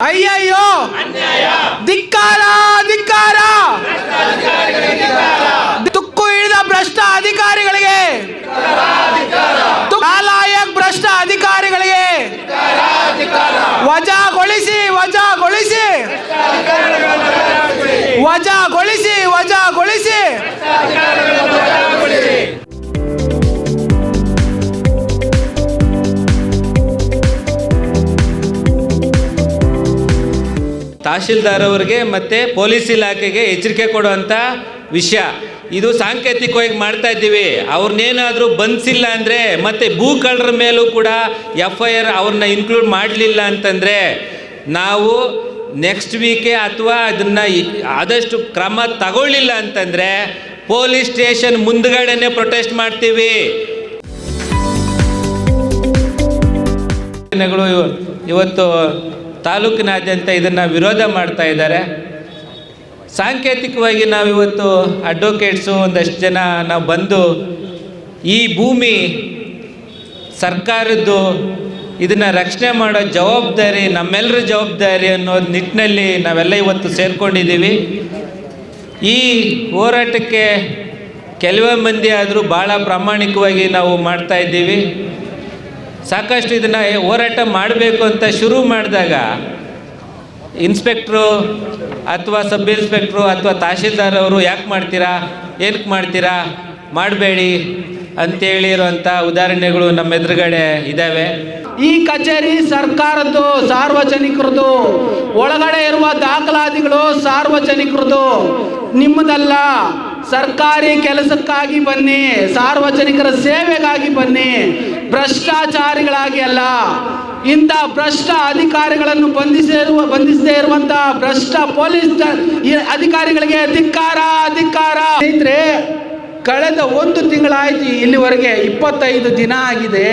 ಅಯ್ಯಯ್ಯೋ! ಧಿಕ್ಕಾರ ಧಿಕ್ಕಾರ! ತುಕ್ಕು ಹಿಡಿದ ಭ್ರಷ್ಟ ಅಧಿಕಾರಿಗಳಿಗೆ! ಭ್ರಷ್ಟ ಅಧಿಕಾರಿಗಳಿಗೆ! ವಜಾಗೊಳಿಸಿ ವಜಾಗೊಳಿಸಿ! ವಜಾಗೊಳಿಸಿ! ತಹಶೀಲ್ದಾರ್ ಅವ್ರಿಗೆ ಮತ್ತು ಪೊಲೀಸ್ ಇಲಾಖೆಗೆ ಎಚ್ಚರಿಕೆ ಕೊಡುವಂಥ ವಿಷಯ. ಇದು ಸಾಂಕೇತಿಕವಾಗಿ ಮಾಡ್ತಾ ಇದ್ದೀವಿ. ಅವ್ರನ್ನೇನಾದರೂ ಬಂಧಿಸಿಲ್ಲ ಅಂದರೆ ಮತ್ತು ಭೂ ಕಳ್ಳರ ಮೇಲೂ ಕೂಡ ಎಫ್ ಐ ಆರ್ ಅವ್ರನ್ನ ಇನ್ಕ್ಲೂಡ್ ಮಾಡಲಿಲ್ಲ ಅಂತಂದರೆ ನಾವು ನೆಕ್ಸ್ಟ್ ವೀಕೆ ಅಥವಾ ಅದನ್ನು ಆದಷ್ಟು ಕ್ರಮ ತಗೊಳ್ಳಿಲ್ಲ ಅಂತಂದರೆ ಪೊಲೀಸ್ ಸ್ಟೇಷನ್ ಮುಂದ್ಗಡೆನೆ ಪ್ರೊಟೆಸ್ಟ್ ಮಾಡ್ತೀವಿ. ಇವತ್ತು ತಾಲೂಕಿನಾದ್ಯಂತ ಇದನ್ನು ವಿರೋಧ ಮಾಡ್ತಾ ಇದ್ದಾರೆ. ಸಾಂಕೇತಿಕವಾಗಿ ನಾವಿವತ್ತು ಅಡ್ವೊಕೇಟ್ಸು ಒಂದಷ್ಟು ಜನ ನಾವು ಬಂದು ಈ ಭೂಮಿ ಸರ್ಕಾರದ್ದು ಇದನ್ನು ರಕ್ಷಣೆ ಮಾಡೋ ಜವಾಬ್ದಾರಿ ನಮ್ಮೆಲ್ಲರ ಜವಾಬ್ದಾರಿ ಅನ್ನೋ ನಿಟ್ಟಿನಲ್ಲಿ ನಾವೆಲ್ಲ ಇವತ್ತು ಸೇರಿಕೊಂಡಿದ್ದೀವಿ. ಈ ಹೋರಾಟಕ್ಕೆ ಕೆಲವೇ ಮಂದಿ ಆದರೂ ಭಾಳ ಪ್ರಾಮಾಣಿಕವಾಗಿ ನಾವು ಮಾಡ್ತಾ ಇದ್ದೀವಿ. ಸಾಕಷ್ಟು ಇದನ್ನು ಹೋರಾಟ ಮಾಡಬೇಕು ಅಂತ ಶುರು ಮಾಡಿದಾಗ ಇನ್ಸ್ಪೆಕ್ಟ್ರು ಅಥವಾ ಸಬ್ ಇನ್ಸ್ಪೆಕ್ಟ್ರು ಅಥವಾ ತಹಶೀಲ್ದಾರ್ ಅವರು ಯಾಕೆ ಮಾಡ್ತೀರಾ? ಏನಕ್ಕೆ ಮಾಡ್ತೀರಾ? ಮಾಡಬೇಡಿ ಅಂತೇಳಿರುವಂಥ ಉದಾಹರಣೆಗಳು ನಮ್ಮ ಎದುರುಗಡೆ ಇದ್ದಾವೆ ಈ ಕಚೇರಿ ಸರ್ಕಾರದ್ದು ಸಾರ್ವಜನಿಕರದು ಒಳಗಡೆ ಇರುವ ದಾಖಲಾತಿಗಳು ಸಾರ್ವಜನಿಕರದು ನಿಮ್ಮದಲ್ಲ. ಸರ್ಕಾರಿ ಕೆಲಸಕ್ಕಾಗಿ ಬನ್ನಿ, ಸಾರ್ವಜನಿಕರ ಸೇವೆಗಾಗಿ ಬನ್ನಿ. ಭ್ರಷ್ಟಾಚಾರಿಗಳಾಗಿ ಅಲ್ಲ. ಇಂಥ ಭ್ರಷ್ಟ ಅಧಿಕಾರಿಗಳನ್ನು ಬಂಧಿಸಿರುವ, ಬಂಧಿಸದೇ ಇರುವಂತಹ ಭ್ರಷ್ಟ ಪೊಲೀಸ್ ಅಧಿಕಾರಿಗಳಿಗೆ ಧಿಕ್ಕಾರ ಅಧಿಕಾರ ಸ್ನೇಹಿತರೆ, ಕಳೆದ ಒಂದು ತಿಂಗಳಾಯ್ತು ಇಲ್ಲಿವರೆಗೆ ಇಪ್ಪತ್ತೈದು ದಿನ ಆಗಿದೆ.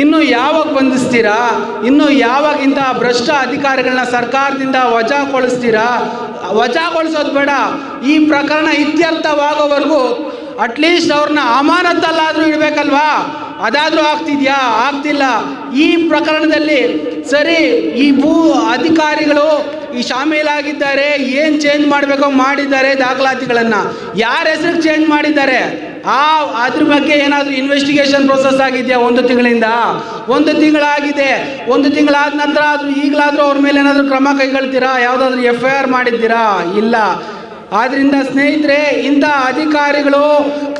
ಇನ್ನು ಯಾವಾಗ ಬಂಧಿಸ್ತೀರಾ? ಇನ್ನು ಯಾವಾಗ ಇಂತಹ ಭ್ರಷ್ಟ ಅಧಿಕಾರಿಗಳನ್ನ ಸರ್ಕಾರದಿಂದ ವಜಾಗೊಳಿಸ್ತೀರಾ? ವಜಾಗೊಳಿಸೋದು ಬೇಡ. ಈ ಪ್ರಕರಣ ಇತ್ಯರ್ಥವಾಗೋವರೆಗೂ ಅಟ್ಲೀಸ್ಟ್ ಅವ್ರನ್ನ ಅಮಾನತಲ್ಲಾದರೂ ಇಡಬೇಕಲ್ವಾ? ಅದಾದರೂ ಆಗ್ತಿದ್ಯಾ? ಆಗ್ತಿಲ್ಲ. ಈ ಪ್ರಕರಣದಲ್ಲಿ ಸರಿ, ಈ ಭೂ ಅಧಿಕಾರಿಗಳು ಈ ಶಾಮೀಲಾಗಿದ್ದಾರೆ, ಏನು ಚೇಂಜ್ ಮಾಡಬೇಕೋ ಮಾಡಿದ್ದಾರೆ ದಾಖಲಾತಿಗಳನ್ನು. ಯಾರ ಹೆಸರಿಗೆ ಚೇಂಜ್ ಮಾಡಿದ್ದಾರೆ? ಆ, ಅದ್ರ ಬಗ್ಗೆ ಏನಾದರೂ ಇನ್ವೆಸ್ಟಿಗೇಷನ್ ಪ್ರೊಸೆಸ್ ಆಗಿದೆಯಾ ಒಂದು ತಿಂಗಳಿಂದ? ಒಂದು ತಿಂಗಳಾಗಿದೆ. ಒಂದು ತಿಂಗಳಾದ ನಂತರ ಆದರೂ ಈಗಲಾದರೂ ಅವ್ರ ಮೇಲೆ ಏನಾದರೂ ಕ್ರಮ ಕೈಗೊಳ್ತೀರಾ? ಯಾವುದಾದ್ರೂ ಎಫ್ ಐ ಆರ್ ಮಾಡಿದ್ದೀರಾ? ಇಲ್ಲ. ಆದ್ರಿಂದ ಸ್ನೇಹಿತರೆ ಇಂಥ ಅಧಿಕಾರಿಗಳು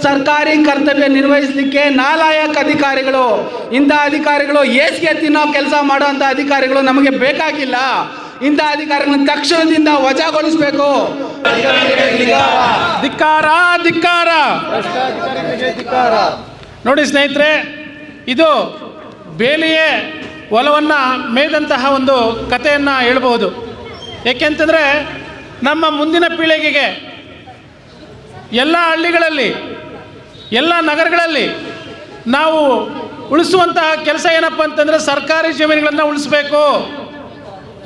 ಸರ್ಕಾರಿ ಕರ್ತವ್ಯ ನಿರ್ವಹಿಸಲಿಕ್ಕೆ ನಾಲಾಯಕ್ ಅಧಿಕಾರಿಗಳು. ಇಂಥ ಅಧಿಕಾರಿಗಳು ಏಸಿಗೆ ತಿನ್ನೋ ಕೆಲಸ ಮಾಡೋಂಥ ಅಧಿಕಾರಿಗಳು ನಮಗೆ ಬೇಕಾಗಿಲ್ಲ. ಇಂಥ ಅಧಿಕಾರಿಗಳನ್ನ ತಕ್ಷಣದಿಂದ ವಜಾಗೊಳಿಸಬೇಕು. ಧಿಕ್ಕಾರ ಧಿಕ್ಕಾರ. ನೋಡಿ ಸ್ನೇಹಿತರೆ, ಇದು ಬೇಲಿಯೇ ಒಲವನ್ನು ಮೇದಂತಹ ಒಂದು ಕಥೆಯನ್ನು ಹೇಳ್ಬೋದು ಏಕೆಂತಂದರೆ ನಮ್ಮ ಮುಂದಿನ ಪೀಳಿಗೆಗೆ ಎಲ್ಲ ಹಳ್ಳಿಗಳಲ್ಲಿ, ಎಲ್ಲ ನಗರಗಳಲ್ಲಿ ನಾವು ಉಳಿಸುವಂತಹ ಕೆಲಸ ಏನಪ್ಪ ಅಂತಂದರೆ ಸರ್ಕಾರಿ ಜಮೀನುಗಳನ್ನು ಉಳಿಸ್ಬೇಕು.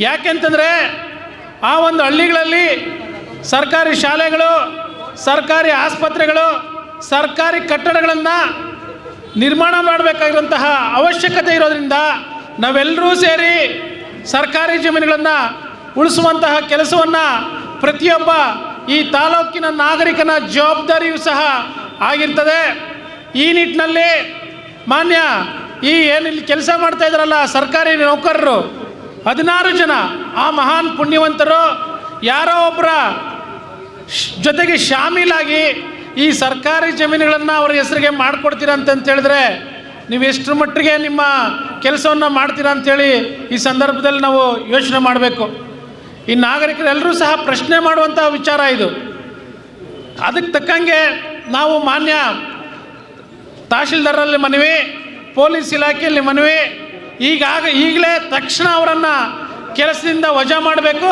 ಯಾಕೆಂತಂದರೆ ಆ ಒಂದು ಹಳ್ಳಿಗಳಲ್ಲಿ ಸರ್ಕಾರಿ ಶಾಲೆಗಳು, ಸರ್ಕಾರಿ ಆಸ್ಪತ್ರೆಗಳು, ಸರ್ಕಾರಿ ಕಟ್ಟಡಗಳನ್ನು ನಿರ್ಮಾಣ ಮಾಡಬೇಕಾಗಿರುವಂತಹ ಅವಶ್ಯಕತೆ ಇರೋದ್ರಿಂದ ನಾವೆಲ್ಲರೂ ಸೇರಿ ಸರ್ಕಾರಿ ಜಮೀನುಗಳನ್ನು ಉಳಿಸುವಂತಹ ಕೆಲಸವನ್ನು ಪ್ರತಿಯೊಬ್ಬ ಈ ತಾಲೂಕಿನ ನಾಗರಿಕನ ಜವಾಬ್ದಾರಿಯೂ ಸಹ ಆಗಿರ್ತದೆ. ಈ ನಿಟ್ಟಿನಲ್ಲಿ ಮಾನ್ಯ ಈ ಏನಿಲ್ಲಿ ಕೆಲಸ ಮಾಡ್ತಾ ಇದ್ದಾರಲ್ಲ ಸರ್ಕಾರಿ ನೌಕರರು, ಹದಿನಾರು ಜನ ಆ ಮಹಾನ್ ಪುಣ್ಯವಂತರು, ಯಾರೋ ಒಬ್ಬರ ಜೊತೆಗೆ ಶಾಮೀಲಾಗಿ ಈ ಸರ್ಕಾರಿ ಜಮೀನುಗಳನ್ನು ಅವ್ರ ಹೆಸರಿಗೆ ಮಾಡಿಕೊಡ್ತೀರಾ ಅಂತ ಹೇಳಿದ್ರೆ ನೀವು ಎಷ್ಟು ಮಟ್ಟಿಗೆ ನಿಮ್ಮ ಕೆಲಸವನ್ನು ಮಾಡ್ತೀರಾ ಅಂತೇಳಿ ಈ ಸಂದರ್ಭದಲ್ಲಿ ನಾವು ಯೋಚನೆ ಮಾಡಬೇಕು. ಈ ನಾಗರಿಕರೆಲ್ಲರೂ ಸಹ ಪ್ರಶ್ನೆ ಮಾಡುವಂಥ ವಿಚಾರ ಇದು. ಅದಕ್ಕೆ ತಕ್ಕಂಗೆ ನಾವು ಮಾನ್ಯ ತಹಶೀಲ್ದಾರಲ್ಲಿ ಮನವಿ, ಪೊಲೀಸ್ ಇಲಾಖೆಯಲ್ಲಿ ಮನವಿ, ಈಗಾಗ ಈಗಲೇ ತಕ್ಷಣ ಅವರನ್ನು ಕೆಲಸದಿಂದ ವಜಾ ಮಾಡಬೇಕು.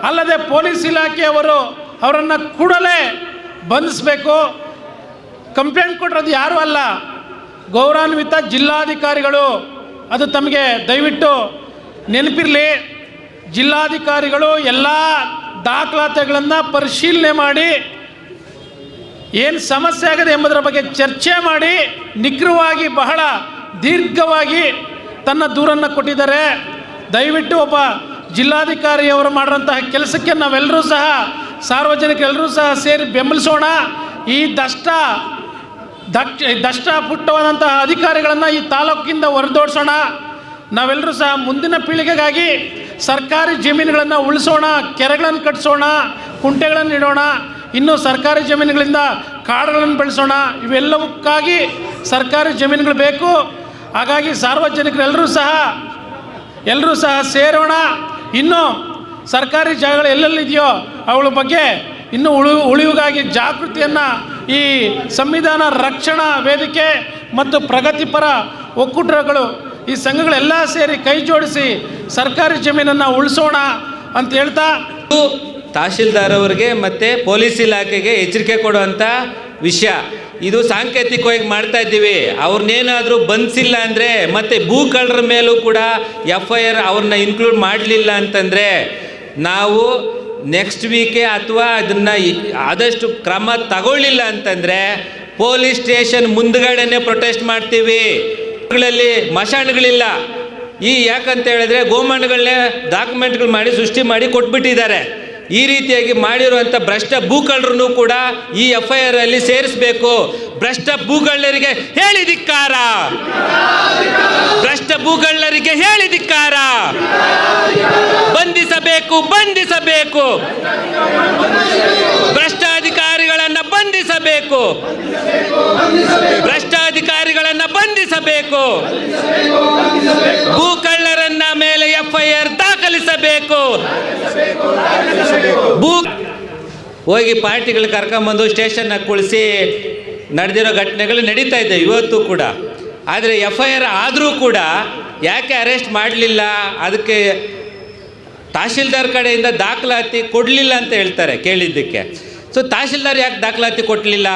ಅಲ್ಲದೆ ಪೊಲೀಸ್ ಇಲಾಖೆಯವರು ಅವರನ್ನು ಕೂಡಲೇ ಬಂಧಿಸಬೇಕು. ಕಂಪ್ಲೇಂಟ್ ಕೊಟ್ಟಿರೋದು ಯಾರೂ ಅಲ್ಲ. ಗೌರವಾನ್ವಿತ ಜಿಲ್ಲಾಧಿಕಾರಿಗಳು ಅದು ತಮಗೆ ದಯವಿಟ್ಟು ನೆನಪಿರಲಿ. ಜಿಲ್ಲಾಧಿಕಾರಿಗಳು ಎಲ್ಲ ದಾಖಲಾತಿಗಳನ್ನು ಪರಿಶೀಲನೆ ಮಾಡಿ ಏನು ಸಮಸ್ಯೆ ಆಗಿದೆ ಎಂಬುದರ ಬಗ್ಗೆ ಚರ್ಚೆ ಮಾಡಿ ನಿಗ್ರಹವಾಗಿ ಬಹಳ ದೀರ್ಘವಾಗಿ ತನ್ನ ದೂರನ್ನು ಕೊಟ್ಟಿದ್ದಾರೆ. ದಯವಿಟ್ಟು ಒಬ್ಬ ಜಿಲ್ಲಾಧಿಕಾರಿಯವರು ಮಾಡಿರೋಂತಹ ಕೆಲಸಕ್ಕೆ ನಾವೆಲ್ಲರೂ ಸಹ ಸಾರ್ವಜನಿಕರೆಲ್ಲರೂ ಸಹ ಸೇರಿ ಬೆಂಬಲಿಸೋಣ. ಈ ದಷ್ಟ ದಕ್ಷ ಪುಟ್ಟವಾದಂತಹ ಅಧಿಕಾರಿಗಳನ್ನು ಈ ತಾಲೂಕಿಂದ ಹೊರದೋಡಿಸೋಣ. ನಾವೆಲ್ಲರೂ ಸಹ ಮುಂದಿನ ಪೀಳಿಗೆಗಾಗಿ ಸರ್ಕಾರಿ ಜಮೀನುಗಳನ್ನು ಉಳಿಸೋಣ, ಕೆರೆಗಳನ್ನು ಕಟ್ಟಿಸೋಣ ಕುಂಟೆಗಳನ್ನು ಇಡೋಣ ಇನ್ನು ಸರ್ಕಾರಿ ಜಮೀನುಗಳಿಂದ ಕಾಡುಗಳನ್ನು ಬೆಳೆಸೋಣ, ಇವೆಲ್ಲವಕ್ಕಾಗಿ ಸರ್ಕಾರಿ ಜಮೀನುಗಳು ಬೇಕು. ಹಾಗಾಗಿ ಸಾರ್ವಜನಿಕರೆಲ್ಲರೂ ಸಹ, ಎಲ್ಲರೂ ಸಹ ಸೇರೋಣ. ಇನ್ನು ಸರ್ಕಾರಿ ಜಾಗಗಳು ಎಲ್ಲೆಲ್ಲಿದೆಯೋ ಅವಳ ಬಗ್ಗೆ ಇನ್ನೂ ಉಳಿ, ಉಳಿವಿಗಾಗಿ ಜಾಗೃತಿಯನ್ನು ಈ ಸಂವಿಧಾನ ರಕ್ಷಣಾ ವೇದಿಕೆ ಮತ್ತು ಪ್ರಗತಿಪರ ಒಕ್ಕೂಟಗಳು ಈ ಸಂಘಗಳೆಲ್ಲ ಸೇರಿ ಕೈ ಜೋಡಿಸಿ ಸರ್ಕಾರಿ ಜಮೀನನ್ನು ಉಳಿಸೋಣ ಅಂತ ಹೇಳ್ತಾ ತಹಶೀಲ್ದಾರ್ ಅವರಿಗೆ ಮತ್ತು ಪೊಲೀಸ್ ಇಲಾಖೆಗೆ ಎಚ್ಚರಿಕೆ ಕೊಡುವಂಥ ವಿಷಯ. ಇದು ಸಾಂಕೇತಿಕವಾಗಿ ಮಾಡ್ತಾ ಇದ್ದೀವಿ. ಅವ್ರನ್ನೇನಾದರೂ ಬಂಧಿಸಿಲ್ಲ ಅಂದರೆ ಮತ್ತು ಭೂ ಕಳ್ಳರ ಮೇಲೂ ಕೂಡ ಎಫ್ ಐ ಆರ್ ಅವ್ರನ್ನ ಇನ್ಕ್ಲೂಡ್ ಮಾಡಲಿಲ್ಲ ಅಂತಂದರೆ ನಾವು ನೆಕ್ಸ್ಟ್ ವೀಕೆ ಅಥವಾ ಅದನ್ನು ಆದಷ್ಟು ಕ್ರಮ ತಗೊಳ್ಳಿಲ್ಲ ಅಂತಂದರೆ ಪೊಲೀಸ್ ಸ್ಟೇಷನ್ ಮುಂದ್ಗಡೆನೆ ಪ್ರೊಟೆಸ್ಟ್ ಮಾಡ್ತೀವಿ. ಗಳಲ್ಲಿ ಮಶಾಣಗಳಿಲ್ಲ. ಈ ಯಾಕಂತ ಹೇಳಿದ್ರೆ ಗೋಮಾಣಗಳನ್ನೇ ಡಾಕ್ಯುಮೆಂಟ್ಗಳು ಮಾಡಿ ಸೃಷ್ಟಿ ಮಾಡಿ ಕೊಟ್ಬಿಟ್ಟಿದ್ದಾರೆ. ಈ ರೀತಿಯಾಗಿ ಮಾಡಿರುವಂಥ ಭ್ರಷ್ಟ ಭೂಕಳ್ಳರನ್ನು ಕೂಡ ಈ ಎಫ್ ಐ ಆರ್ ಅಲ್ಲಿ ಸೇರಿಸಬೇಕು. ಭ್ರಷ್ಟ ಭೂಗಳ್ಳರಿಗೆ ಹೇಳಿದಿಕ್ಕಾರ ಭ್ರಷ್ಟ ಭೂಗಳ್ಳರಿಗೆ ಹೇಳಿದಿಕ್ಕಾರ ಬಂಧಿಸಬೇಕು ಬಂಧಿಸಬೇಕು. ಭ್ರಷ್ಟಾಧಿಕಾರಿಗಳನ್ನ ಬಂಧಿಸಬೇಕು ಭ್ರಷ್ಟಾಧಿಕಾರಿಗಳನ್ನ ಬಂಧಿಸಬೇಕು. ಭೂಕಳ್ಳರನ್ನ ಮೇಲೆ ಎಫ್ಐಆರ್ ದಾಖಲಿಸಬೇಕು. ಭೂ ಹೋಗಿ ಪಾರ್ಟಿಗಳು ಕರ್ಕೊಂಬಂದು ಸ್ಟೇಷನ್ನ ಕುಳಿಸಿ ನಡೆದಿರೋ ಘಟನೆಗಳು ನಡೀತಾ ಇದೆ ಇವತ್ತು ಕೂಡ. ಆದರೆ ಎಫ್ ಐ ಆರ್ ಆದರೂ ಕೂಡ ಯಾಕೆ ಅರೆಸ್ಟ್ ಮಾಡಲಿಲ್ಲ? ಅದಕ್ಕೆ ತಹಶೀಲ್ದಾರ್ ಕಡೆಯಿಂದ ದಾಖಲಾತಿ ಕೊಡಲಿಲ್ಲ ಅಂತ ಹೇಳ್ತಾರೆ ಕೇಳಿದ್ದಕ್ಕೆ. ಸೊ ತಹಶೀಲ್ದಾರ್ ಯಾಕೆ ದಾಖಲಾತಿ ಕೊಟ್ಟಲಿಲ್ಲ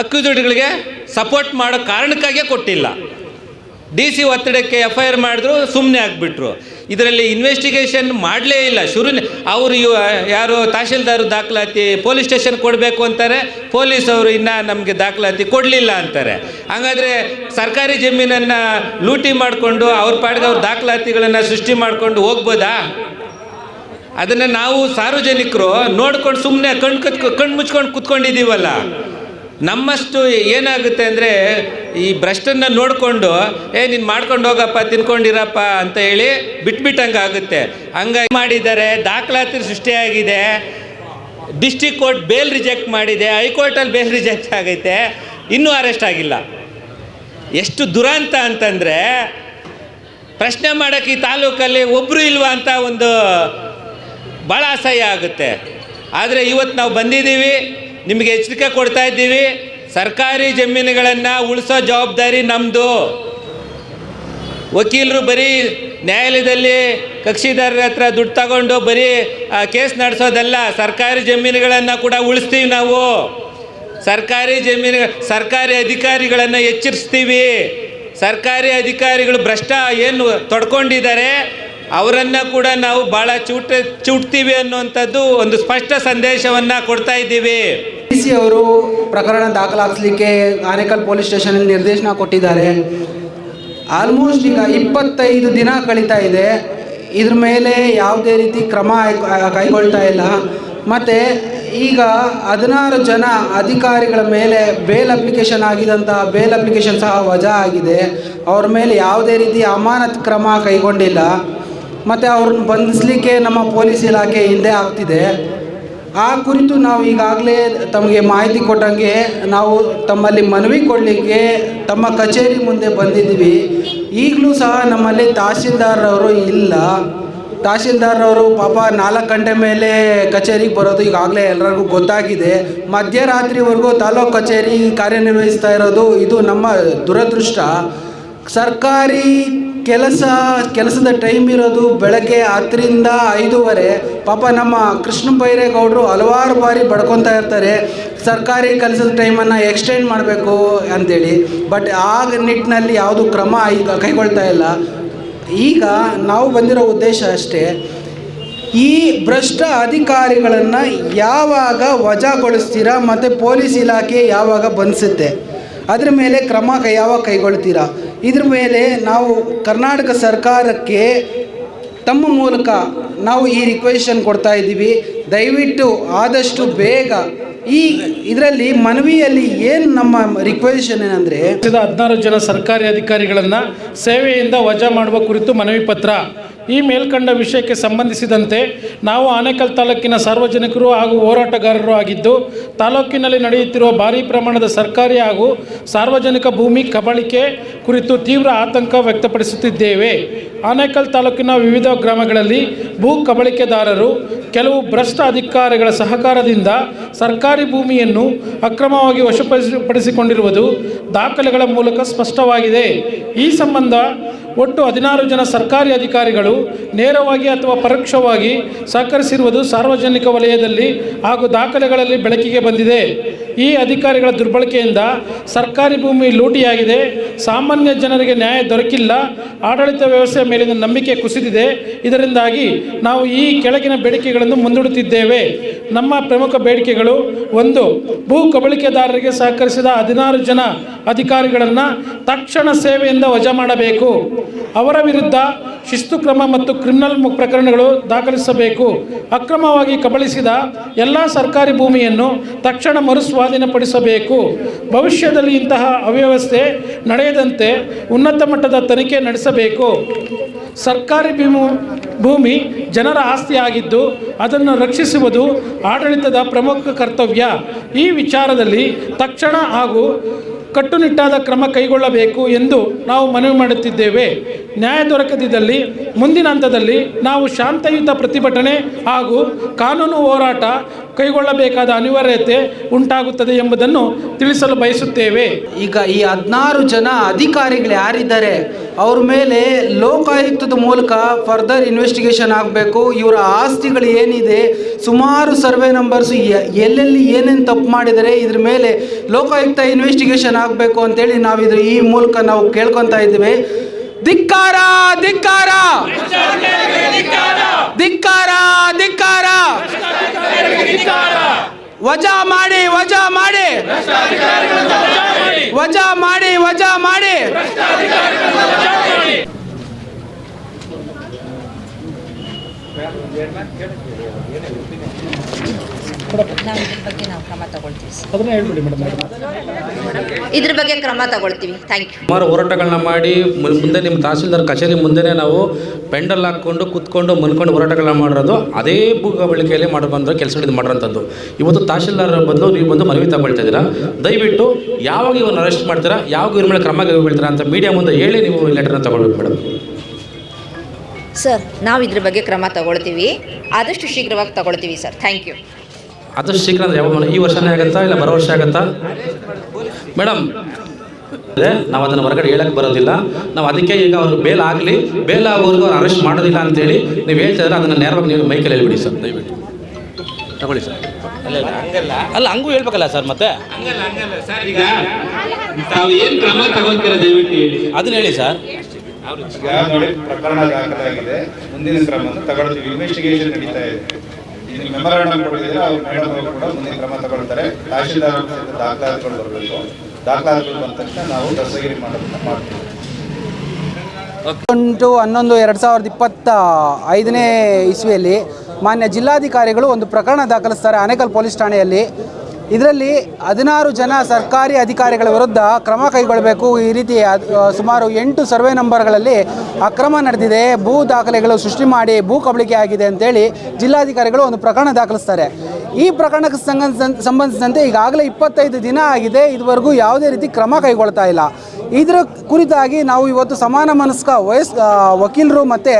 ಅಕ್ಯೂಸ್ಡ್ಗಳಿಗೆ ಸಪೋರ್ಟ್ ಮಾಡೋ ಕಾರಣಕ್ಕಾಗಿಯೇ ಕೊಟ್ಟಿಲ್ಲ. ಡಿ ಸಿ ಒತ್ತಡಕ್ಕೆ ಎಫ್ ಐ ಆರ್ ಮಾಡಿದ್ರು ಸುಮ್ಮನೆ ಆಗಿಬಿಟ್ರು. ಇದರಲ್ಲಿ ಇನ್ವೆಸ್ಟಿಗೇಷನ್ ಮಾಡಲೇ ಇಲ್ಲ. ಶುರು ಅವರು ಯಾರು ತಹಶೀಲ್ದಾರು ದಾಖಲಾತಿ ಪೊಲೀಸ್ ಸ್ಟೇಷನ್ ಕೊಡಬೇಕು ಅಂತಾರೆ, ಪೊಲೀಸ್ ಅವರು ಇನ್ನೂ ನಮಗೆ ದಾಖಲಾತಿ ಕೊಡಲಿಲ್ಲ ಅಂತಾರೆ. ಹಾಗಾದರೆ ಸರ್ಕಾರಿ ಜಮೀನನ್ನು ಲೂಟಿ ಮಾಡಿಕೊಂಡು ಅವ್ರ ಪಾಡಿಗೆ ಅವ್ರ ದಾಖಲಾತಿಗಳನ್ನು ಸೃಷ್ಟಿ ಮಾಡಿಕೊಂಡು ಹೋಗ್ಬೋದಾ? ಅದನ್ನು ನಾವು ಸಾರ್ವಜನಿಕರು ನೋಡ್ಕೊಂಡು ಸುಮ್ಮನೆ ಕಣ್ ಕತ್ ಕಣ್ಣು ಮುಚ್ಕೊಂಡು ಕುತ್ಕೊಂಡಿದ್ದೀವಲ್ಲ. ನಮ್ಮಷ್ಟು ಏನಾಗುತ್ತೆ ಅಂದರೆ ಈ ಭ್ರಷ್ಟನ್ನ ನೋಡಿಕೊಂಡು, ಏ, ನೀನು ಮಾಡ್ಕೊಂಡು ಹೋಗಪ್ಪ, ತಿನ್ಕೊಂಡಿರಪ್ಪ ಅಂತ ಹೇಳಿ ಬಿಟ್ಬಿಟ್ಟಂಗೆ ಆಗುತ್ತೆ ಹಂಗಾಗಿ ಮಾಡಿದ್ದಾರೆ ದಾಖಲಾತಿ ಸೃಷ್ಟಿಯಾಗಿದೆ ಡಿಸ್ಟಿಕ್ ಕೋರ್ಟ್ ಬೇಲ್ ರಿಜೆಕ್ಟ್ ಮಾಡಿದೆ, ಹೈಕೋರ್ಟಲ್ಲಿ ಬೇಲ್ ರಿಜೆಕ್ಟ್ ಆಗೈತೆ, ಇನ್ನೂ ಅರೆಸ್ಟ್ ಆಗಿಲ್ಲ. ಎಷ್ಟು ದುರಂತ ಅಂತಂದರೆ ಪ್ರಶ್ನೆ ಮಾಡೋಕ್ಕೆ ಈ ತಾಲೂಕಲ್ಲಿ ಒಬ್ಬರು ಇಲ್ವಾ ಅಂತ ಒಂದು ಭಾಳ ಅಸಹ್ಯ ಆಗುತ್ತೆ. ಆದರೆ ಇವತ್ತು ನಾವು ಬಂದಿದ್ದೀವಿ, ನಿಮಗೆ ಎಚ್ಚರಿಕೆ ಕೊಡ್ತಾ ಇದ್ದೀವಿ, ಸರ್ಕಾರಿ ಜಮೀನುಗಳನ್ನು ಉಳಿಸೋ ಜವಾಬ್ದಾರಿ ನಮ್ಮದು ವಕೀಲರು ಬರೀ ನ್ಯಾಯಾಲಯದಲ್ಲಿ ಕಕ್ಷಿದಾರರ ಹತ್ರ ದುಡ್ಡು ತಗೊಂಡು ಬರೀ ಕೇಸ್ ನಡೆಸೋದಲ್ಲ, ಸರ್ಕಾರಿ ಜಮೀನುಗಳನ್ನು ಕೂಡ ಉಳಿಸ್ತೀವಿ ನಾವು. ಸರ್ಕಾರಿ ಜಮೀನು, ಸರ್ಕಾರಿ ಅಧಿಕಾರಿಗಳನ್ನು ಎಚ್ಚರಿಸ್ತೀವಿ. ಸರ್ಕಾರಿ ಅಧಿಕಾರಿಗಳು ಭ್ರಷ್ಟ ಏನು ತೊಡ್ಕೊಂಡಿದ್ದಾರೆ ಅವರನ್ನು ಕೂಡ ನಾವು ಭಾಳ ಚೂಟ ಚುಟ್ತೀವಿ ಅನ್ನುವಂಥದ್ದು ಒಂದು ಸ್ಪಷ್ಟ ಸಂದೇಶವನ್ನು ಕೊಡ್ತಾ ಇದ್ದೀವಿ. ಸಿ ಅವರು ಪ್ರಕರಣ ದಾಖಲಾಗಿಸ್ಲಿಕ್ಕೆ ಆನೇಕಲ್ ಪೊಲೀಸ್ ಸ್ಟೇಷನಲ್ಲಿ ನಿರ್ದೇಶನ ಕೊಟ್ಟಿದ್ದಾರೆ. ಆಲ್ಮೋಸ್ಟ್ ಈಗ ಇಪ್ಪತ್ತೈದು ದಿನ ಕಳೀತಾ ಇದೆ. ಇದ್ರ ಮೇಲೆ ಯಾವುದೇ ರೀತಿ ಕ್ರಮ ಕೈಗೊಳ್ತಾ ಇಲ್ಲ. ಮತ್ತು ಈಗ ಹದಿನಾರು ಜನ ಅಧಿಕಾರಿಗಳ ಮೇಲೆ ಬೇಲ್ ಅಪ್ಲಿಕೇಶನ್ ಆಗಿದಂತಹ ಬೇಲ್ ಅಪ್ಲಿಕೇಶನ್ ಸಹ ವಜಾ ಆಗಿದೆ. ಅವ್ರ ಮೇಲೆ ಯಾವುದೇ ರೀತಿ ಅಮಾನತ್ ಕ್ರಮ ಕೈಗೊಂಡಿಲ್ಲ. ಮತ್ತು ಅವ್ರನ್ನ ಬಂಧಿಸಲಿಕ್ಕೆ ನಮ್ಮ ಪೊಲೀಸ್ ಇಲಾಖೆ ಹಿಂದೆ ಆಗ್ತಿದೆ. ಆ ಕುರಿತು ನಾವು ಈಗಾಗಲೇ ತಮಗೆ ಮಾಹಿತಿ ಕೊಟ್ಟಂಗೆ ನಾವು ತಮ್ಮಲ್ಲಿ ಮನವಿ ಕೊಡಲಿಕ್ಕೆ ತಮ್ಮ ಕಚೇರಿ ಮುಂದೆ ಬಂದಿದ್ದೀವಿ. ಈಗಲೂ ಸಹ ನಮ್ಮಲ್ಲಿ ತಹಶೀಲ್ದಾರ್ರವರು ಇಲ್ಲ. ತಹಸೀಲ್ದಾರ್ರವರು ಪಾಪ ನಾಲ್ಕು ಗಂಟೆ ಮೇಲೆ ಕಚೇರಿಗೆ ಬರೋದು ಈಗಾಗಲೇ ಎಲ್ಲರಿಗೂ ಗೊತ್ತಾಗಿದೆ. ಮಧ್ಯರಾತ್ರಿವರೆಗೂ ತಾಲೂಕು ಕಚೇರಿ ಕಾರ್ಯನಿರ್ವಹಿಸ್ತಾ ಇರೋದು ಇದು ನಮ್ಮ ದುರದೃಷ್ಟ. ಸರ್ಕಾರಿ ಕೆಲಸ, ಕೆಲಸದ ಟೈಮ್ ಇರೋದು ಬೆಳಗ್ಗೆ ಹತ್ತರಿಂದ ಐದೂವರೆ. ಪಾಪ ನಮ್ಮ ಕೃಷ್ಣ ಬೈರೇಗೌಡರು ಹಲವಾರು ಬಾರಿ ಬಡ್ಕೊತಾ ಇರ್ತಾರೆ. ಸರ್ಕಾರಿ ಕೆಲಸದ ಟೈಮನ್ನು ಎಕ್ಸ್ಟೆಂಡ್ ಮಾಡಬೇಕು ಅಂತೇಳಿ. ಬಟ್ ಆ ನಿಟ್ಟಿನಲ್ಲಿ ಯಾವುದು ಕ್ರಮ ಈಗ ಕೈಗೊಳ್ತಾ ಇಲ್ಲ. ಈಗ ನಾವು ಬಂದಿರೋ ಉದ್ದೇಶ ಅಷ್ಟೇ. ಈ ಭ್ರಷ್ಟ ಅಧಿಕಾರಿಗಳನ್ನು ಯಾವಾಗ ವಜಾಗೊಳಿಸ್ತೀರಾ ಮತ್ತು ಪೊಲೀಸ್ ಇಲಾಖೆ ಯಾವಾಗ ಬಂಧಿಸುತ್ತೆ? ಅದರ ಮೇಲೆ ಕ್ರಮ ಯಾವಾಗ ಕೈಗೊಳ್ತೀರಾ? ಇದ್ರ ಮೇಲೆ ನಾವು ಕರ್ನಾಟಕ ಸರ್ಕಾರಕ್ಕೆ ತಮ್ಮ ಮೂಲಕ ನಾವು ಈ ರಿಕ್ವೆಷನ್ ಕೊಡ್ತಾ ಇದ್ದೀವಿ. ದಯವಿಟ್ಟು ಆದಷ್ಟು ಬೇಗ ಈ ಇದರಲ್ಲಿ ಮನವಿಯಲ್ಲಿ ಏನು ನಮ್ಮ ರಿಕ್ವೆಷನ್ ಏನಂದರೆ ಹದಿನಾರು ಜನ ಸರ್ಕಾರಿ ಅಧಿಕಾರಿಗಳನ್ನು ಸೇವೆಯಿಂದ ವಜಾ ಮಾಡುವ ಕುರಿತು ಮನವಿ ಪತ್ರ. ಈ ಮೇಲ್ಕಂಡ ವಿಷಯಕ್ಕೆ ಸಂಬಂಧಿಸಿದಂತೆ ನಾವು ಆನೇಕಲ್ ತಾಲೂಕಿನ ಸಾರ್ವಜನಿಕರು ಹಾಗೂ ಹೋರಾಟಗಾರರು ಆಗಿದ್ದು, ತಾಲೂಕಿನಲ್ಲಿ ನಡೆಯುತ್ತಿರುವ ಭಾರೀ ಪ್ರಮಾಣದ ಸರ್ಕಾರಿ ಹಾಗೂ ಸಾರ್ವಜನಿಕ ಭೂಮಿ ಕಬಳಿಕೆ ಕುರಿತು ತೀವ್ರ ಆತಂಕ ವ್ಯಕ್ತಪಡಿಸುತ್ತಿದ್ದೇವೆ. ಆನೇಕಲ್ ತಾಲೂಕಿನ ವಿವಿಧ ಗ್ರಾಮಗಳಲ್ಲಿ ಭೂ ಕಬಳಿಕೆದಾರರು, ಕೆಲವು ಭ್ರಷ್ಟ ಅಧಿಕಾರಿಗಳ ಸಹಕಾರದಿಂದ ಸರ್ಕಾರಿ ಭೂಮಿಯನ್ನು ಅಕ್ರಮವಾಗಿ ವಶಪಡಿಸಿಕೊಂಡಿರುವುದು ದಾಖಲೆಗಳ ಮೂಲಕ ಸ್ಪಷ್ಟವಾಗಿದೆ. ಈ ಸಂಬಂಧ ಒಟ್ಟು ಹದಿನಾರು ಜನ ಸರ್ಕಾರಿ ಅಧಿಕಾರಿಗಳು ನೇರವಾಗಿ ಅಥವಾ ಪರೋಕ್ಷವಾಗಿ ಸಹಕರಿಸಿರುವುದು ಸಾರ್ವಜನಿಕ ವಲಯದಲ್ಲಿ ಹಾಗೂ ದಾಖಲೆಗಳಲ್ಲಿ ಬೆಳಕಿಗೆ ಬಂದಿದೆ. ಈ ಅಧಿಕಾರಿಗಳ ದುರ್ಬಳಕೆಯಿಂದ ಸರ್ಕಾರಿ ಭೂಮಿ ಲೂಟಿಯಾಗಿದೆ. ಸಾಮಾನ್ಯ ಜನರಿಗೆ ನ್ಯಾಯ ದೊರಕಿಲ್ಲ. ಆಡಳಿತ ವ್ಯವಸ್ಥೆಯ ಮೇಲಿನ ನಂಬಿಕೆ ಕುಸಿದಿದೆ. ಇದರಿಂದಾಗಿ ನಾವು ಈ ಕೆಳಗಿನ ಬೇಡಿಕೆಗಳನ್ನು ಮುಂದೂಡುತ್ತಿದ್ದೇವೆ. ನಮ್ಮ ಪ್ರಮುಖ ಬೇಡಿಕೆಗಳು ಒಂದು, ಭೂ ಕಬಳಿಕೆದಾರರಿಗೆ ಸಹಕರಿಸಿದ ಹದಿನಾರು ಜನ ಅಧಿಕಾರಿಗಳನ್ನು ತಕ್ಷಣ ಸೇವೆಯಿಂದ ವಜಾ ಮಾಡಬೇಕು. ಅವರ ವಿರುದ್ಧ ಶಿಸ್ತು ಕ್ರಮ ಮತ್ತು ಕ್ರಿಮಿನಲ್ ಪ್ರಕರಣಗಳು ದಾಖಲಿಸಬೇಕು. ಅಕ್ರಮವಾಗಿ ಕಬಳಿಸಿದ ಎಲ್ಲ ಸರ್ಕಾರಿ ಭೂಮಿಯನ್ನು ತಕ್ಷಣ ಮರುಸ್ವಾಧೀನಪಡಿಸಬೇಕು. ಭವಿಷ್ಯದಲ್ಲಿ ಇಂತಹ ಅವ್ಯವಸ್ಥೆ ನಡೆಯದಂತೆ ಉನ್ನತ ಮಟ್ಟದ ತನಿಖೆ ನಡೆಸಬೇಕು. ಸರ್ಕಾರಿ ಭೂಮಿ ಭೂಮಿ ಜನರ ಆಸ್ತಿಯಾಗಿದ್ದು ಅದನ್ನು ರಕ್ಷಿಸುವುದು ಆಡಳಿತದ ಪ್ರಮುಖ ಕರ್ತವ್ಯ. ಈ ವಿಚಾರದಲ್ಲಿ ತಕ್ಷಣ ಹಾಗೂ ಕಟ್ಟುನಿಟ್ಟಾದ ಕ್ರಮ ಕೈಗೊಳ್ಳಬೇಕು ಎಂದು ನಾವು ಮನವಿ ಮಾಡುತ್ತಿದ್ದೇವೆ. ನ್ಯಾಯ ದೊರಕದಿದ್ದಲ್ಲಿ, ಮುಂದಿನ ಹಂತದಲ್ಲಿ ನಾವು ಶಾಂತಯುತ ಪ್ರತಿಭಟನೆ ಹಾಗೂ ಕಾನೂನು ಹೋರಾಟ ಕೈಗೊಳ್ಳಬೇಕಾದ ಅನಿವಾರ್ಯತೆ ಉಂಟಾಗುತ್ತದೆ ಎಂಬುದನ್ನು ತಿಳಿಸಲು ಬಯಸುತ್ತೇವೆ. ಈಗ ಈ ಹದಿನಾರು ಜನ ಅಧಿಕಾರಿಗಳು ಯಾರಿದ್ದಾರೆ, ಅವ್ರ ಮೇಲೆ ಲೋಕಾಯುಕ್ತದ ಮೂಲಕ ಫರ್ದರ್ ಇನ್ವೆಸ್ಟಿಗೇಷನ್ ಆಗಬೇಕು. ಇವರ ಆಸ್ತಿಗಳು ಏನಿದೆ, ಸುಮಾರು ಸರ್ವೆ ನಂಬರ್ಸ್ ಎಲ್ಲೆಲ್ಲಿ ಏನೇನು ತಪ್ಪು ಮಾಡಿದರೆ ಇದ್ರ ಮೇಲೆ ಲೋಕಾಯುಕ್ತ ಇನ್ವೆಸ್ಟಿಗೇಷನ್ ಆಗಬೇಕು ಅಂತೇಳಿ ನಾವು ಇದ್ರ ಈ ಮೂಲಕ ನಾವು ಕೇಳ್ಕೊತಾ ಇದ್ದೀವಿ. ಧಿಕ್ಕಾರ ಧಿಕ್ಕಾರ. ಧಿಕ್ಕಾರ ಧಿಕ್ಕಾರ. ವಜಾ ಮಾಡಿ ವಜಾ ಮಾಡಿ. ವಜಾ ಮಾಡಿ ವಜಾ ಮಾಡಿ. ನಾವು ಇದ್ರ ಬಗ್ಗೆ ನಾವು ಕ್ರಮ ತಗೊಳ್ತೀವಿ ಸರ್. ಅದನ್ನ ಹೇಳ್ಬಿಡಿ ಮೇಡಮ್. ಇದ್ರ ಬಗ್ಗೆ ಕ್ರಮ ತಗೊಳ್ತೀವಿ. ಥ್ಯಾಂಕ್ ಯು ಸುಮಾರು ಹೋರಾಟಗಳನ್ನ ಮಾಡಿ ಮು- ಮುಂದೆ ನಿಮ್ಮ ತಹಸೀಲ್ದಾರ್ ಕಚೇರಿ ಮುಂದೆನೇ ನಾವು ಪೆಂಡಲ್ ಹಾಕ್ಕೊಂಡು ಕುತ್ಕೊಂಡು ಮಲ್ಕೊಂಡು ಹೋರಾಟಗಳನ್ನ ಮಾಡಿರೋದು ಅದೇ ಭೂಗ ಬಳಕೆಯಲ್ಲಿ ಮಾಡಿ ಕೆಲಸ ಕೆಲಸಗಳಿಂದ ಮಾಡಿರೋಂಥದ್ದು. ಇವತ್ತು ತಹಸೀಲ್ದಾರ್ ಬದಲು ನೀವು ಬಂದು ಮನವಿ ತಗೊಳ್ತಾ ಇದ್ದೀರಾ? ದಯವಿಟ್ಟು ಯಾವಾಗ ಇವನ್ನ ಅರೆಸ್ಟ್ ಮಾಡ್ತೀರಾ? ಯಾವಾಗ ಇವ್ರ ಮೇಲೆ ಕ್ರಮ ಕೈಗೊಳ್ತೀರಾ ಅಂತ ಮೀಡಿಯಾ ಮುಂದೆ ಹೇಳಿ ನೀವು ಲೆಟರ್ನ ತಗೊಳ್ಬೇಕು ಮೇಡಮ್. ಸರ್ ನಾವು ಇದ್ರ ಬಗ್ಗೆ ಕ್ರಮ ತಗೊಳ್ತೀವಿ. ಆದಷ್ಟು ಶೀಘ್ರವಾಗಿ ತಗೊಳ್ತೀವಿ ಸರ್ ಥ್ಯಾಂಕ್ ಯು ಆದಷ್ಟು ಶೀಘ್ರ ಅಂದ್ರೆ ಯಾವಾಗ ಈ ವರ್ಷನೇ ಆಗುತ್ತಾ ಇಲ್ಲ ಬರೋ ವರ್ಷ ಆಗುತ್ತಾ? ಮೇಡಮ್ ನಾವು ಅದನ್ನು ಹೊರಗಡೆ ಹೇಳಕ್ಕೆ ಬರೋದಿಲ್ಲ. ನಾವು ಅದಕ್ಕೆ ಈಗ ಅವ್ರಿಗೆ ಬೇಲ್ ಆಗಲಿ ಬೇಲ್ ಆಗೋರ್ಗು ಅವ್ರು ಅರೆಸ್ಟ್ ಮಾಡೋದಿಲ್ಲ ಅಂತೇಳಿ ನೀವು ಹೇಳ್ತಿದ್ರೆ ಅದನ್ನು ನೇರವಾಗಿ ನೀವು ಮೈಕಲ್ಲಿ ಹೇಳ್ಬಿಡಿ ಸರ್, ದಯವಿಟ್ಟು. ತಗೊಳ್ಳಿ ಸರ್. ಅಲ್ಲ, ಹಂಗೂ ಹೇಳ್ಬೇಕಲ್ಲ ಸರ್ ಮತ್ತೆ? ಕ್ರಮ ಅದನ್ನ ಹೇಳಿ ಸರ್. ಪ್ರಕರಣ ಮುಂದಿನ ಕ್ರಮವನ್ನು ತಗೊಳ್ತೀವಿ. ಇನ್ವೆಸ್ಟಿಗೇಷನ್ ನಡೀತಾ ಇದೆ. ಮೆಮೊರಾಂಡಮ್ ಕೊಟ್ಟಿದ್ದೀರಾ, ಅವ್ರು ಮೇಡಮ್ ಅವರು ಕೂಡ ಮುಂದೆ ಕ್ರಮ ತಗೊಳ್ತಾರೆ. ತಹಶೀಲ್ದಾರ್ ದಾಖಲಾತಿಗಳು ಬರಬೇಕು. ದಾಖಲಾತಿಗಳು ಬಂದ ತಕ್ಷಣ ನಾವು ದಸ್ತಗಿರಿ ಮಾಡೋದನ್ನ ಮಾಡ್ತೀವಿ. ಹತ್ತೊಂಟು ಹನ್ನೊಂದು, ಎರಡು ಸಾವಿರದ ಇಪ್ಪತ್ತ ಐದನೇ ಇಸ್ವಿಯಲ್ಲಿ ಮಾನ್ಯ ಜಿಲ್ಲಾಧಿಕಾರಿಗಳು ಒಂದು ಪ್ರಕರಣ ದಾಖಲಿಸ್ತಾರೆ. ಆನೇಕಲ್ ಪೊಲೀಸ್ ಠಾಣೆಯಲ್ಲಿ. ಇದರಲ್ಲಿ ಹದಿನಾರು ಜನ ಸರ್ಕಾರಿ ಅಧಿಕಾರಿಗಳ ವಿರುದ್ಧ ಕ್ರಮ ಕೈಗೊಳ್ಳಬೇಕು. ಈ ರೀತಿ ಸುಮಾರು ಎಂಟು ಸರ್ವೆ ನಂಬರ್ಗಳಲ್ಲಿ ಅಕ್ರಮ ನಡೆದಿದೆ. ಭೂ ದಾಖಲೆಗಳು ಸೃಷ್ಟಿ ಮಾಡಿ ಭೂ ಕಬಳಿಕೆ ಆಗಿದೆ ಅಂತೇಳಿ ಜಿಲ್ಲಾಧಿಕಾರಿಗಳು ಒಂದು ಪ್ರಕರಣ ದಾಖಲಿಸ್ತಾರೆ. ಈ ಪ್ರಕರಣಕ್ಕೆ ಸಂಬಂಧಿಸಿದಂತೆ ಈಗಾಗಲೇ ಇಪ್ಪತ್ತೈದು ದಿನ ಆಗಿದೆ. ಇದುವರೆಗೂ ಯಾವುದೇ ರೀತಿ ಕ್ರಮ ಕೈಗೊಳ್ತಾ ಇಲ್ಲ. ಇದರ ಕುರಿತಾಗಿ ನಾವು ಇವತ್ತು ಸಮಾನ ಮನಸ್ಕ ವಯಸ್ ವಕೀಲರು ಮತ್ತು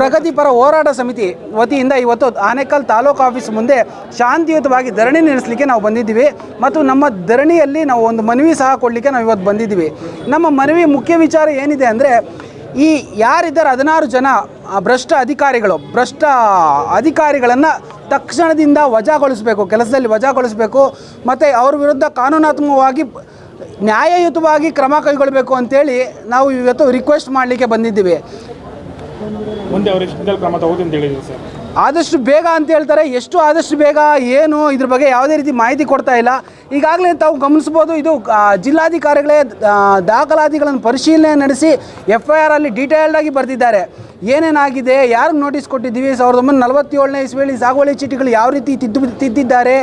ಪ್ರಗತಿಪರ ಹೋರಾಟ. ಸಮಿತಿ ವತಿಯಿಂದ ಇವತ್ತು ಆನೇಕಲ್ ತಾಲೂಕು ಆಫೀಸ್ ಮುಂದೆ ಶಾಂತಿಯುತವಾಗಿ ಧರಣಿ ನಡೆಸಲಿಕ್ಕೆ ನಾವು ಬಂದಿದ್ದೀವಿ. ಮತ್ತು ನಮ್ಮ ಧರಣಿಯಲ್ಲಿ ನಾವು ಒಂದು ಮನವಿ ಸಹ ಕೊಡಲಿಕ್ಕೆ ನಾವು ಇವತ್ತು ಬಂದಿದ್ದೀವಿ. ನಮ್ಮ ಮನವಿ ಮುಖ್ಯ ವಿಚಾರ ಏನಿದೆ ಅಂದರೆ ಈ ಯಾರಿದ್ದಾರೆ ಹದಿನಾರು ಜನ ಭ್ರಷ್ಟ ಅಧಿಕಾರಿಗಳು ಭ್ರಷ್ಟ ಅಧಿಕಾರಿಗಳನ್ನು ತಕ್ಷಣದಿಂದ ವಜಾಗೊಳಿಸಬೇಕು ಕೆಲಸದಲ್ಲಿ ವಜಾಗೊಳಿಸಬೇಕು ಮತ್ತು ಅವ್ರ ವಿರುದ್ಧ ಕಾನೂನಾತ್ಮಕವಾಗಿ ನ್ಯಾಯಯುತವಾಗಿ ಕ್ರಮ ಕೈಗೊಳ್ಳಬೇಕು ಅಂತೇಳಿ ನಾವು ಇವತ್ತು ರಿಕ್ವೆಸ್ಟ್ ಮಾಡಲಿಕ್ಕೆ ಬಂದಿದ್ದೀವಿ. ಮುಂದೆ ಅವ್ರ ಕ್ರಮ ತಗೋದು ಅಂತ ಹೇಳಿದ್ರು ಸರ್. ಆದಷ್ಟು ಬೇಗ ಅಂತ ಹೇಳ್ತಾರೆ. ಎಷ್ಟು ಆದಷ್ಟು ಬೇಗ ಏನು ಇದ್ರ ಬಗ್ಗೆ ಯಾವುದೇ ರೀತಿ ಮಾಹಿತಿ ಕೊಡ್ತಾ ಇಲ್ಲ. ಈಗಾಗಲೇ ತಾವು ಗಮನಿಸ್ಬೋದು ಇದು ಜಿಲ್ಲಾಧಿಕಾರಿಗಳೇ ದಾಖಲಾತಿಗಳನ್ನು ಪರಿಶೀಲನೆ ನಡೆಸಿ ಎಫ್ ಐ ಆರ್ ಅಲ್ಲಿ ಡೀಟೇಲ್ಡ್ ಆಗಿ ಬರೆದಿದ್ದಾರೆ. ಏನೇನಾಗಿದೆ, ಯಾರಿಗೆ ನೋಟಿಸ್ ಕೊಟ್ಟಿದ್ದೀವಿ? ಸಾವಿರದ ಒಂಬೈನೂರ ನಲವತ್ತೇಳನೇ ಇಸ್ವಿಯಲ್ಲಿ ಸಾಗುವಳಿ ಚೀಟಿಗಳು ಯಾವ ರೀತಿ ತಿದ್ದು ತಿದ್ದಿದ್ದಾರೆ?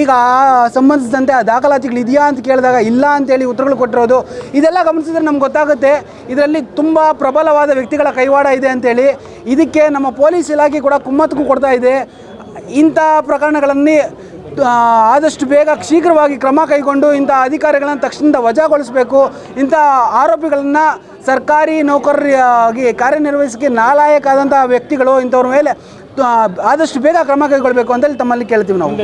ಈಗ ಆ ಸಂಬಂಧಿಸಿದಂತೆ ಆ ದಾಖಲಾತಿಗಳು ಇದೆಯಾ ಅಂತ ಕೇಳಿದಾಗ ಇಲ್ಲ ಅಂತೇಳಿ ಉತ್ತರಗಳು ಕೊಟ್ಟಿರೋದು. ಇದೆಲ್ಲ ಗಮನಿಸಿದ್ರೆ ನಮ್ಗೆ ಗೊತ್ತಾಗುತ್ತೆ. ಇದರಲ್ಲಿ ತುಂಬ ಪ್ರಬಲವಾದ ವ್ಯಕ್ತಿಗಳ ಕೈವಾಡ ಇದೆ ಅಂತೇಳಿ ಇದಕ್ಕೆ ನಮ್ಮ ಪೊಲೀಸ್ ಇಲಾಖೆ ಕೂಡ ಕುಮ್ಮತ್ತಕ್ಕೂ ಕೊಡ್ತಾ ಇದೆ. ಇಂಥ ಪ್ರಕರಣಗಳನ್ನೇ ಆದಷ್ಟು ಬೇಗ ಶೀಘ್ರವಾಗಿ ಕ್ರಮ ಕೈಗೊಂಡು ಇಂಥ ಅಧಿಕಾರಿಗಳನ್ನು ತಕ್ಷಣದ ವಜಾಗೊಳಿಸಬೇಕು. ಇಂಥ ಆರೋಪಿಗಳನ್ನು ಸರ್ಕಾರಿ ನೌಕರರಾಗಿ ಕಾರ್ಯನಿರ್ವಹಿಸಕ್ಕೆ ನಾಲಾಯಕ ಆದಂತಹ ವ್ಯಕ್ತಿಗಳು ಇಂಥವ್ರ ಮೇಲೆ ಆದಷ್ಟು ಬೇಗ ಕ್ರಮ ಕೈಗೊಳ್ಳಬೇಕು ಅಂತೇಳಿ ತಮ್ಮಲ್ಲಿ ಕೇಳ್ತೀವಿ ನಾವು.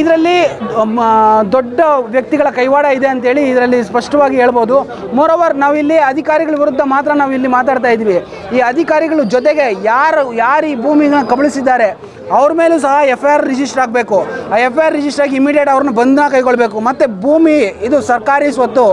ಇದರಲ್ಲಿ ದೊಡ್ಡ ವ್ಯಕ್ತಿಗಳ ಕೈವಾಡ ಇದೆ ಅಂತೇಳಿ ಇದರಲ್ಲಿ ಸ್ಪಷ್ಟವಾಗಿ ಹೇಳ್ಬೋದು. ಮೋರೋವರ್ ನಾವಿಲ್ಲಿ ಅಧಿಕಾರಿಗಳ ವಿರುದ್ಧ ಮಾತ್ರ ನಾವು ಇಲ್ಲಿ ಮಾತಾಡ್ತಾ ಇದ್ದೀವಿ. ಈ ಅಧಿಕಾರಿಗಳ ಜೊತೆಗೆ ಯಾರು ಯಾರು ಈ ಭೂಮಿನ ಕಬಳಿಸಿದ್ದಾರೆ ಅವ್ರ ಮೇಲೂ ಸಹ ಎಫ್ ಐ ಆರ್ ರಿಜಿಸ್ಟರ್ ಆಗಬೇಕು. ಆ ಎಫ್ ಐ ಆರ್ ರಿಜಿಸ್ಟರ್ ಆಗಿ ಇಮಿಡಿಯೇಟ್ ಅವ್ರನ್ನ ಬಂಧನ ಕೈಗೊಳ್ಳಬೇಕು ಮತ್ತು ಭೂಮಿ ಇದು ಸರ್ಕಾರಿ ಸ್ವತ್ತು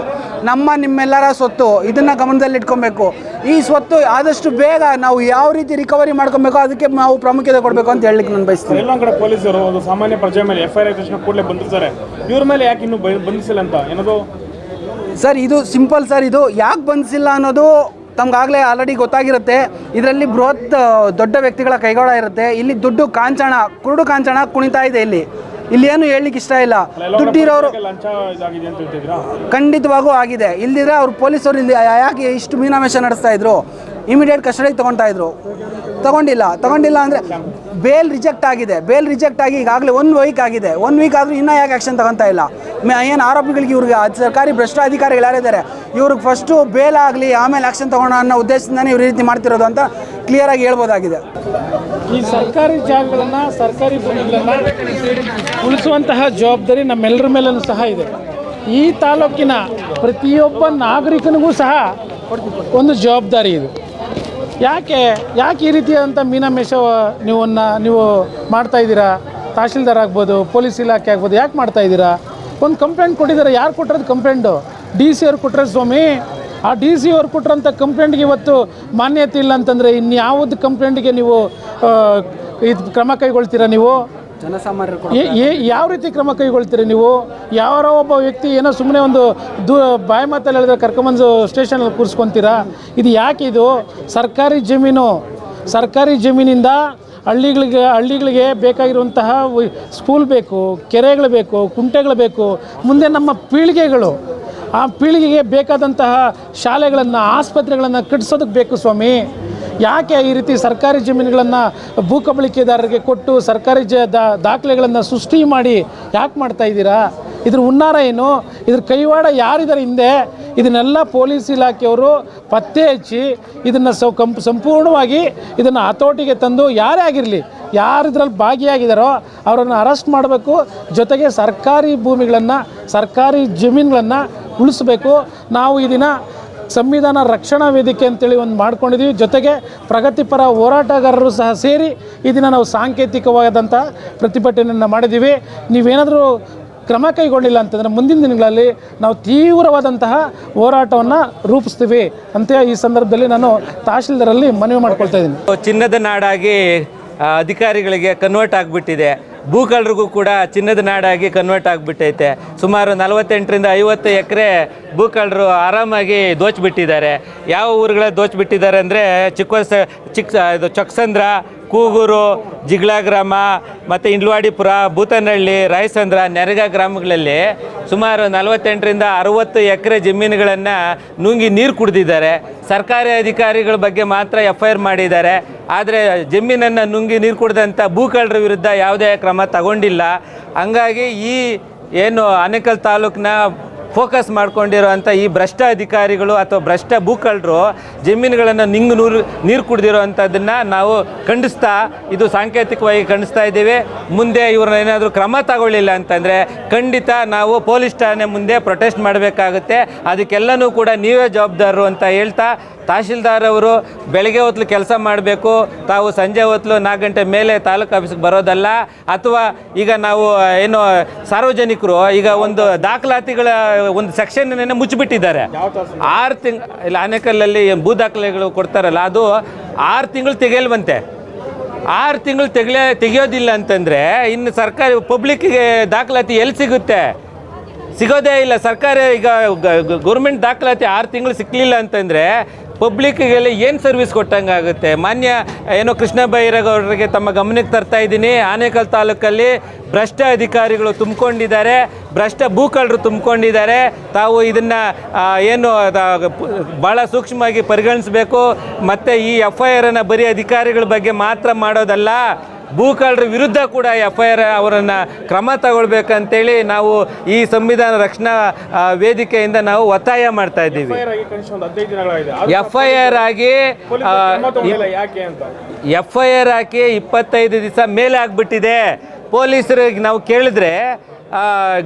ನಮ್ಮ ನಿಮ್ಮೆಲ್ಲರ ಸ್ವತ್ತು ಇದನ್ನು ಗಮನದಲ್ಲಿ ಇಟ್ಕೊಬೇಕು. ಈ ಸ್ವತ್ತು ಆದಷ್ಟು ಬೇಗ ನಾವು ಯಾವ ರೀತಿ ರಿಕವರಿ ಮಾಡ್ಕೊಬೇಕು ಅದಕ್ಕೆ ನಾವು ಪ್ರಾಮುಖ್ಯತೆ ಕೊಡಬೇಕು ಅಂತ ಹೇಳಲಿಕ್ಕೆ ನಾನು ಬಯಸ್ತೀನಿ. ಎಲ್ಲ ಕಡೆ ಪೊಲೀಸರು ಒಂದು ಸಾಮಾನ್ಯ ಪ್ರಜೆ ಮೇಲೆ ಎಫ್ ಐ ಆರ್ ತಕ್ಷಣ ಕೂಡಲೇ ಬಂದಿರ್ತಾರೆ. ಇವ್ರ ಮೇಲೆ ಯಾಕೆ ಇನ್ನೂ ಬಂಧಿಸಿಲ್ಲ ಅಂತ? ಏನದು? ಸರ್ ಇದು ಸಿಂಪಲ್ ಸರ್ ಇದು ಯಾಕೆ ಬಂಧಿಸಿಲ್ಲ ಅನ್ನೋದು ತಮ್ಗಾಗಲೇ ಆಲ್ರೆಡಿ ಗೊತ್ತಾಗಿರುತ್ತೆ. ಇದರಲ್ಲಿ ಬೃಹತ್ ದೊಡ್ಡ ವ್ಯಕ್ತಿಗಳ ಕೈಗೊಳ ಇರುತ್ತೆ. ಇಲ್ಲಿ ದುಡ್ಡು ಕಾಂಚಣ ಕುರುಡು ಕಾಂಚಣ ಕುಣಿತಾ ಇದೆ ಇಲ್ಲಿ. ಇಲ್ಲಿ ಏನು ಹೇಳಲಿಕ್ಕೆ ಇಷ್ಟ ಇಲ್ಲ. ದುಡ್ಡಿರೋರು ಖಂಡಿತವಾಗೂ ಆಗಿದೆ. ಇಲ್ದಿದ್ರೆ ಅವ್ರು ಪೊಲೀಸರು ಇಲ್ಲಿ ಯಾಕೆ ಇಷ್ಟು ಮೀನಾಮೇಷ ನಡೆಸ್ತಾ ಇದ್ರು? ಇಮಿಡಿಯೇಟ್ ಕಸ್ಟಡಿಗೆ ತಗೊಳ್ತಾ ಇದ್ರು. ತಗೊಂಡಿಲ್ಲ. ತಗೊಂಡಿಲ್ಲ ಅಂದರೆ ಬೇಲ್ ರಿಜೆಕ್ಟ್ ಆಗಿದೆ. ಬೇಲ್ ರಿಜೆಕ್ಟ್ ಆಗಿ ಈಗಾಗಲೇ ಒಂದು ವೀಕ್ ಆಗಿದೆ. ಒನ್ ವೀಕ್ ಆದರೂ ಇನ್ನೂ ಯಾಕೆ ಆ್ಯಕ್ಷನ್ ತಗೊತಾ ಇಲ್ಲ? ಏನು ಆರೋಪಿಗಳಿಗೆ ಇವ್ರಿಗೆ ಸರ್ಕಾರಿ ಭ್ರಷ್ಟ ಅಧಿಕಾರಿಗಳು ಯಾರಿದ್ದಾರೆ? ಇವ್ರಿಗೆ ಫಸ್ಟು ಬೇಲ್ ಆಗಲಿ, ಆಮೇಲೆ ಆ್ಯಕ್ಷನ್ ತಗೋಣ ಅನ್ನೋ ಉದ್ದೇಶದಿಂದನೇ ಇವ್ರು ರೀತಿ ಮಾಡ್ತಿರೋದು ಅಂತ ಕ್ಲಿಯರಾಗಿ ಹೇಳ್ಬೋದಾಗಿದೆ. ಈ ಸರ್ಕಾರಿ ಜಾಗಗಳನ್ನು, ಸರ್ಕಾರಿ ಭೂಮಿಗಳನ್ನು ಉಳಿಸುವಂತಹ ಜವಾಬ್ದಾರಿ ನಮ್ಮೆಲ್ಲರ ಮೇಲೂ ಸಹ ಇದೆ. ಈ ತಾಲೂಕಿನ ಪ್ರತಿಯೊಬ್ಬ ನಾಗರಿಕನಿಗೂ ಸಹ ಒಂದು ಜವಾಬ್ದಾರಿ ಇದೆ. ಯಾಕೆ ಯಾಕೆ ಈ ರೀತಿಯಾದಂಥ ಮೀನಾಮೇಷ ನೀವನ್ನ ನೀವು ಮಾಡ್ತಾ ಇದ್ದೀರಾ? ತಹಶೀಲ್ದಾರ್ ಆಗ್ಬೋದು, ಪೊಲೀಸ್ ಇಲಾಖೆ ಆಗ್ಬೋದು, ಯಾಕೆ ಮಾಡ್ತಾ ಇದ್ದೀರಾ? ಒಂದು ಕಂಪ್ಲೇಂಟ್ ಕೊಟ್ಟಿದ್ದಾರೆ, ಯಾರು ಕೊಟ್ಟಿರೋದು ಕಂಪ್ಲೇಂಟು ಡಿ ಸಿ ಅವ್ರು ಕೊಟ್ಟರೆ ಸ್ವಾಮಿ. ಆ ಡಿ ಸಿ ಅವ್ರು ಕೊಟ್ಟಿರೋಂಥ ಕಂಪ್ಲೇಂಟ್ಗೆ ಇವತ್ತು ಮಾನ್ಯತೆ ಇಲ್ಲ ಅಂತಂದರೆ ಇನ್ಯಾವುದು ಕಂಪ್ಲೇಂಟ್ಗೆ ನೀವು ಇದು ಕ್ರಮ ಕೈಗೊಳ್ತೀರಾ ನೀವು? ಜನಸಾಮಾನ್ಯರು ಏ- ಏ- ಯಾವ ರೀತಿ ಕ್ರಮ ಕೈಗೊಳ್ತೀರಿ ನೀವು? ಯಾರೋ ಒಬ್ಬ ವ್ಯಕ್ತಿ ಏನೋ ಸುಮ್ಮನೆ ಒಂದು ದೂ ಬಾಯಿ ಮಾತಲ್ಲಿ ಹೇಳಿದ್ರೆ ಕರ್ಕೊಂಬಂದು ಸ್ಟೇಷನಲ್ಲಿ ಕೂರಿಸ್ಕೊಂತೀರಾ? ಇದು ಯಾಕೆ ಇದು? ಸರ್ಕಾರಿ ಜಮೀನು ಸರ್ಕಾರಿ ಜಮೀನಿಂದ ಹಳ್ಳಿಗಳಿಗೆ ಹಳ್ಳಿಗಳಿಗೆ ಬೇಕಾಗಿರುವಂತಹ ವ- ಸ್ಕೂಲ್ ಬೇಕು ಕೆರೆಗಳು ಬೇಕು ಕುಂಟೆಗಳು ಬೇಕು ಮುಂದೆ ನಮ್ಮ ಪೀಳಿಗೆಗಳು ಆ ಪೀಳಿಗೆಗೆ ಬೇಕಾದಂತಹ ಶಾಲೆಗಳನ್ನು ಆಸ್ಪತ್ರೆಗಳನ್ನು ಕಟ್ಟಿಸೋದಕ್ಕೆ ಬೇಕು ಸ್ವಾಮಿ. ಯಾಕೆ ಈ ರೀತಿ ಸರ್ಕಾರಿ ಜಮೀನುಗಳನ್ನು ಭೂಕಬಳಿಕೆದಾರರಿಗೆ ಕೊಟ್ಟು ಸರ್ಕಾರಿ ಜ ದಾಖಲೆಗಳನ್ನು ಸೃಷ್ಟಿ ಮಾಡಿ ಯಾಕೆ ಮಾಡ್ತಾ ಇದ್ದೀರಾ? ಇದ್ರ ಹುನ್ನಾರ ಏನು? ಇದ್ರ ಕೈವಾಡ ಯಾರಿದ್ದಾರೆ ಹಿಂದೆ? ಇದನ್ನೆಲ್ಲ ಪೊಲೀಸ್ ಇಲಾಖೆಯವರು ಪತ್ತೆ ಹಚ್ಚಿ ಇದನ್ನು ಸೌ ಕಂಪ್ ಸಂಪೂರ್ಣವಾಗಿ ಇದನ್ನು ಹತೋಟಿಗೆ ತಂದು ಯಾರೇ ಆಗಿರಲಿ, ಯಾರು ಇದರಲ್ಲಿ ಭಾಗಿಯಾಗಿದ್ದಾರೋ ಅವರನ್ನು ಅರೆಸ್ಟ್ ಮಾಡಬೇಕು. ಜೊತೆಗೆ ಸರ್ಕಾರಿ ಭೂಮಿಗಳನ್ನು, ಸರ್ಕಾರಿ ಜಮೀನುಗಳನ್ನು ಉಳಿಸ್ಬೇಕು. ನಾವು ಈ ದಿನ ಸಂವಿಧಾನ ರಕ್ಷಣಾ ವೇದಿಕೆ ಅಂತೇಳಿ ಒಂದು ಮಾಡ್ಕೊಂಡಿದ್ದೀವಿ ಜೊತೆಗೆ ಪ್ರಗತಿಪರ ಹೋರಾಟಗಾರರು ಸಹ ಸೇರಿ ಇದನ್ನು ದಿನ ನಾವು ಸಾಂಕೇತಿಕವಾದಂಥ ಪ್ರತಿಭಟನೆಯನ್ನು ಮಾಡಿದ್ದೀವಿ ನೀವೇನಾದರೂ ಕ್ರಮ ಕೈಗೊಂಡಿಲ್ಲ ಅಂತಂದರೆ ಮುಂದಿನ ದಿನಗಳಲ್ಲಿ ನಾವು ತೀವ್ರವಾದಂತಹ ಹೋರಾಟವನ್ನು ರೂಪಿಸ್ತೀವಿ ಅಂತ ಈ ಸಂದರ್ಭದಲ್ಲಿ ನಾನು ತಹಶೀಲ್ದಾರಲ್ಲಿ ಮನವಿ ಮಾಡ್ಕೊಳ್ತಾ ಇದ್ದೀನಿ. ಚಿನ್ನದ ನಾಡಾಗಿ ಅಧಿಕಾರಿಗಳಿಗೆ ಕನ್ವರ್ಟ್ ಆಗಿಬಿಟ್ಟಿದೆ. ಭೂಕಳ್ಳರಿಗೂ ಕೂಡ ಚಿನ್ನದ ನಾಡಾಗಿ ಕನ್ವರ್ಟ್ ಆಗಿಬಿಟ್ಟೈತೆ. ಸುಮಾರು ನಲವತ್ತೆಂಟರಿಂದ ಐವತ್ತು ಎಕರೆ ಭೂಕಳ್ಳರು ಆರಾಮಾಗಿ ದೋಚಿಬಿಟ್ಟಿದ್ದಾರೆ. ಯಾವ ಊರುಗಳ ದೋಚಿಬಿಟ್ಟಿದ್ದಾರೆ ಅಂದರೆ ಚಿಕ್ಕ ಚಿಕ್ಕ ಇದು ಚೊಕ್ಸಂದ್ರ ಕೂಗೂರು ಜಿಗಳ ಗ್ರಾಮ ಮತ್ತು ಇಂಡ್ಲವಾಡಿಪುರ ಭೂತನಹಳ್ಳಿ ರಾಯಸಂದ್ರ ನೆರಗ ಗ್ರಾಮಗಳಲ್ಲಿ ಸುಮಾರು ನಲವತ್ತೆಂಟರಿಂದ ಅರವತ್ತು ಎಕರೆ ಜಮೀನುಗಳನ್ನು ನುಂಗಿ ನೀರು ಕುಡಿದಿದ್ದಾರೆ. ಸರ್ಕಾರಿ ಅಧಿಕಾರಿಗಳ ಬಗ್ಗೆ ಮಾತ್ರ ಎಫ್ ಐ ಆರ್ ಮಾಡಿದ್ದಾರೆ. ಆದರೆ ಜಮೀನನ್ನು ನುಂಗಿ ನೀರು ಕುಡಿದಂಥ ಭೂಕಳ್ಳರ ವಿರುದ್ಧ ಯಾವುದೇ ಕ್ರಮ ತಗೊಂಡಿಲ್ಲ. ಹಂಗಾಗಿ ಈ ಏನು ಆನೇಕಲ್ ತಾಲೂಕಿನ ಫೋಕಸ್ ಮಾಡ್ಕೊಂಡಿರೋಂಥ ಈ ಭ್ರಷ್ಟ ಅಧಿಕಾರಿಗಳು ಅಥವಾ ಭ್ರಷ್ಟ ಭೂಕಳ್ಳರು ಜಮೀನುಗಳನ್ನು ನಿಂಗು ನೂರು, ನೀರು ಕುಡ್ದಿರೋ ಅಂಥದ್ದನ್ನು ನಾವು ಖಂಡಿಸ್ತಾ, ಇದು ಸಾಂಕೇತಿಕವಾಗಿ ಖಂಡಿಸ್ತಾ ಇದ್ದೀವಿ. ಮುಂದೆ ಇವ್ರನ್ನ ಏನಾದರೂ ಕ್ರಮ ತಗೊಳ್ಳಿಲ್ಲ ಅಂತಂದರೆ ಖಂಡಿತ ನಾವು ಪೊಲೀಸ್ ಠಾಣೆ ಮುಂದೆ ಪ್ರೊಟೆಸ್ಟ್ ಮಾಡಬೇಕಾಗುತ್ತೆ. ಅದಕ್ಕೆಲ್ಲನೂ ಕೂಡ ನೀವೇ ಜವಾಬ್ದಾರರು ಅಂತ ಹೇಳ್ತಾ ತಹಶೀಲ್ದಾರ್ ಅವರು ಬೆಳಗ್ಗೆ ಹೊತ್ತು ಕೆಲಸ ಮಾಡಬೇಕು ತಾವು ಸಂಜೆ ಹೊತ್ತು ನಾಲ್ಕು ಗಂಟೆ ಮೇಲೆ ತಾಲೂಕು ಆಫೀಸ್ಗೆ ಬರೋದಲ್ಲ ಅಥವಾ ಈಗ ನಾವು ಏನು ಸಾರ್ವಜನಿಕರು ಈಗ ಒಂದು ದಾಖಲಾತಿಗಳ ಒಂದು ಸೆಕ್ಷನ್ ಮುಚ್ಚಿಬಿಟ್ಟಿದ್ದಾರೆ. ಆರು ತಿಂಗ್ ಇಲ್ಲ ಆನೇಕಲ್ಲಲ್ಲಿ ಏನ್ ಭೂ ದಾಖಲೆಗಳು ಕೊಡ್ತಾರಲ್ಲ ಅದು ಆರು ತಿಂಗಳು ತೆಗೆಯಲ್ವಂತೆ. ಆರು ತಿಂಗಳು ತೆಗಿಯ ತೆಗಿಯೋದಿಲ್ಲ ಅಂತಂದರೆ ಇನ್ನು ಸರ್ಕಾರಿ ಪಬ್ಲಿಕ್ಕಿಗೆ ದಾಖಲಾತಿ ಎಲ್ಲಿ ಸಿಗುತ್ತೆ? ಸಿಗೋದೇ ಇಲ್ಲ. ಸರ್ಕಾರ ಈಗ ಗೌರ್ಮೆಂಟ್ ದಾಖಲಾತಿ ಆರು ತಿಂಗಳು ಸಿಕ್ಕಲಿಲ್ಲ ಅಂತಂದರೆ ಪಬ್ಲಿಕ್ಗೆಲ್ಲ ಏನು ಸರ್ವಿಸ್ ಕೊಟ್ಟಂಗೆ ಆಗುತ್ತೆ? ಮಾನ್ಯ, ಏನೋ ಕೃಷ್ಣ ಬೈರೇಗೌಡರಿಗೆ ತಮ್ಮ ಗಮನಕ್ಕೆ ತರ್ತಾ ಇದ್ದೀನಿ. ಆನೇಕಲ್ ತಾಲೂಕಲ್ಲಿ ಭ್ರಷ್ಟ ಅಧಿಕಾರಿಗಳು ತುಂಬಿಕೊಂಡಿದ್ದಾರೆ. ಭ್ರಷ್ಟ ಭೂಕಳ್ಳರು ತುಂಬಿಕೊಂಡಿದ್ದಾರೆ. ತಾವು ಇದನ್ನು ಏನು ಭಾಳ ಸೂಕ್ಷ್ಮವಾಗಿ ಪರಿಗಣಿಸಬೇಕು. ಮತ್ತು ಈ ಎಫ್ ಐ ಆರನ್ನು ಬರೀ ಅಧಿಕಾರಿಗಳ ಬಗ್ಗೆ ಮಾತ್ರ ಮಾಡೋದಲ್ಲ. ಭೂಕಳ್ಳರ ವಿರುದ್ಧ ಕೂಡ ಎಫ್ ಐ ಆರ್ ಅವರನ್ನು ಕ್ರಮ ತಗೊಳ್ಬೇಕಂತೇಳಿ ನಾವು ಈ ಸಂವಿಧಾನ ರಕ್ಷಣಾ ವೇದಿಕೆಯಿಂದ ನಾವು ಒತ್ತಾಯ ಮಾಡ್ತಾ ಇದ್ದೀವಿ. ಎಫ್ ಐ ಆರ್ ಆಗಿ ಎಫ್ ಐ ಆರ್ ಹಾಕಿ ಇಪ್ಪತ್ತೈದು ದಿವಸ ಮೇಲೆ ಆಗಿಬಿಟ್ಟಿದೆ ಪೊಲೀಸರಿಗೆ ನಾವು ಕೇಳಿದ್ರೆ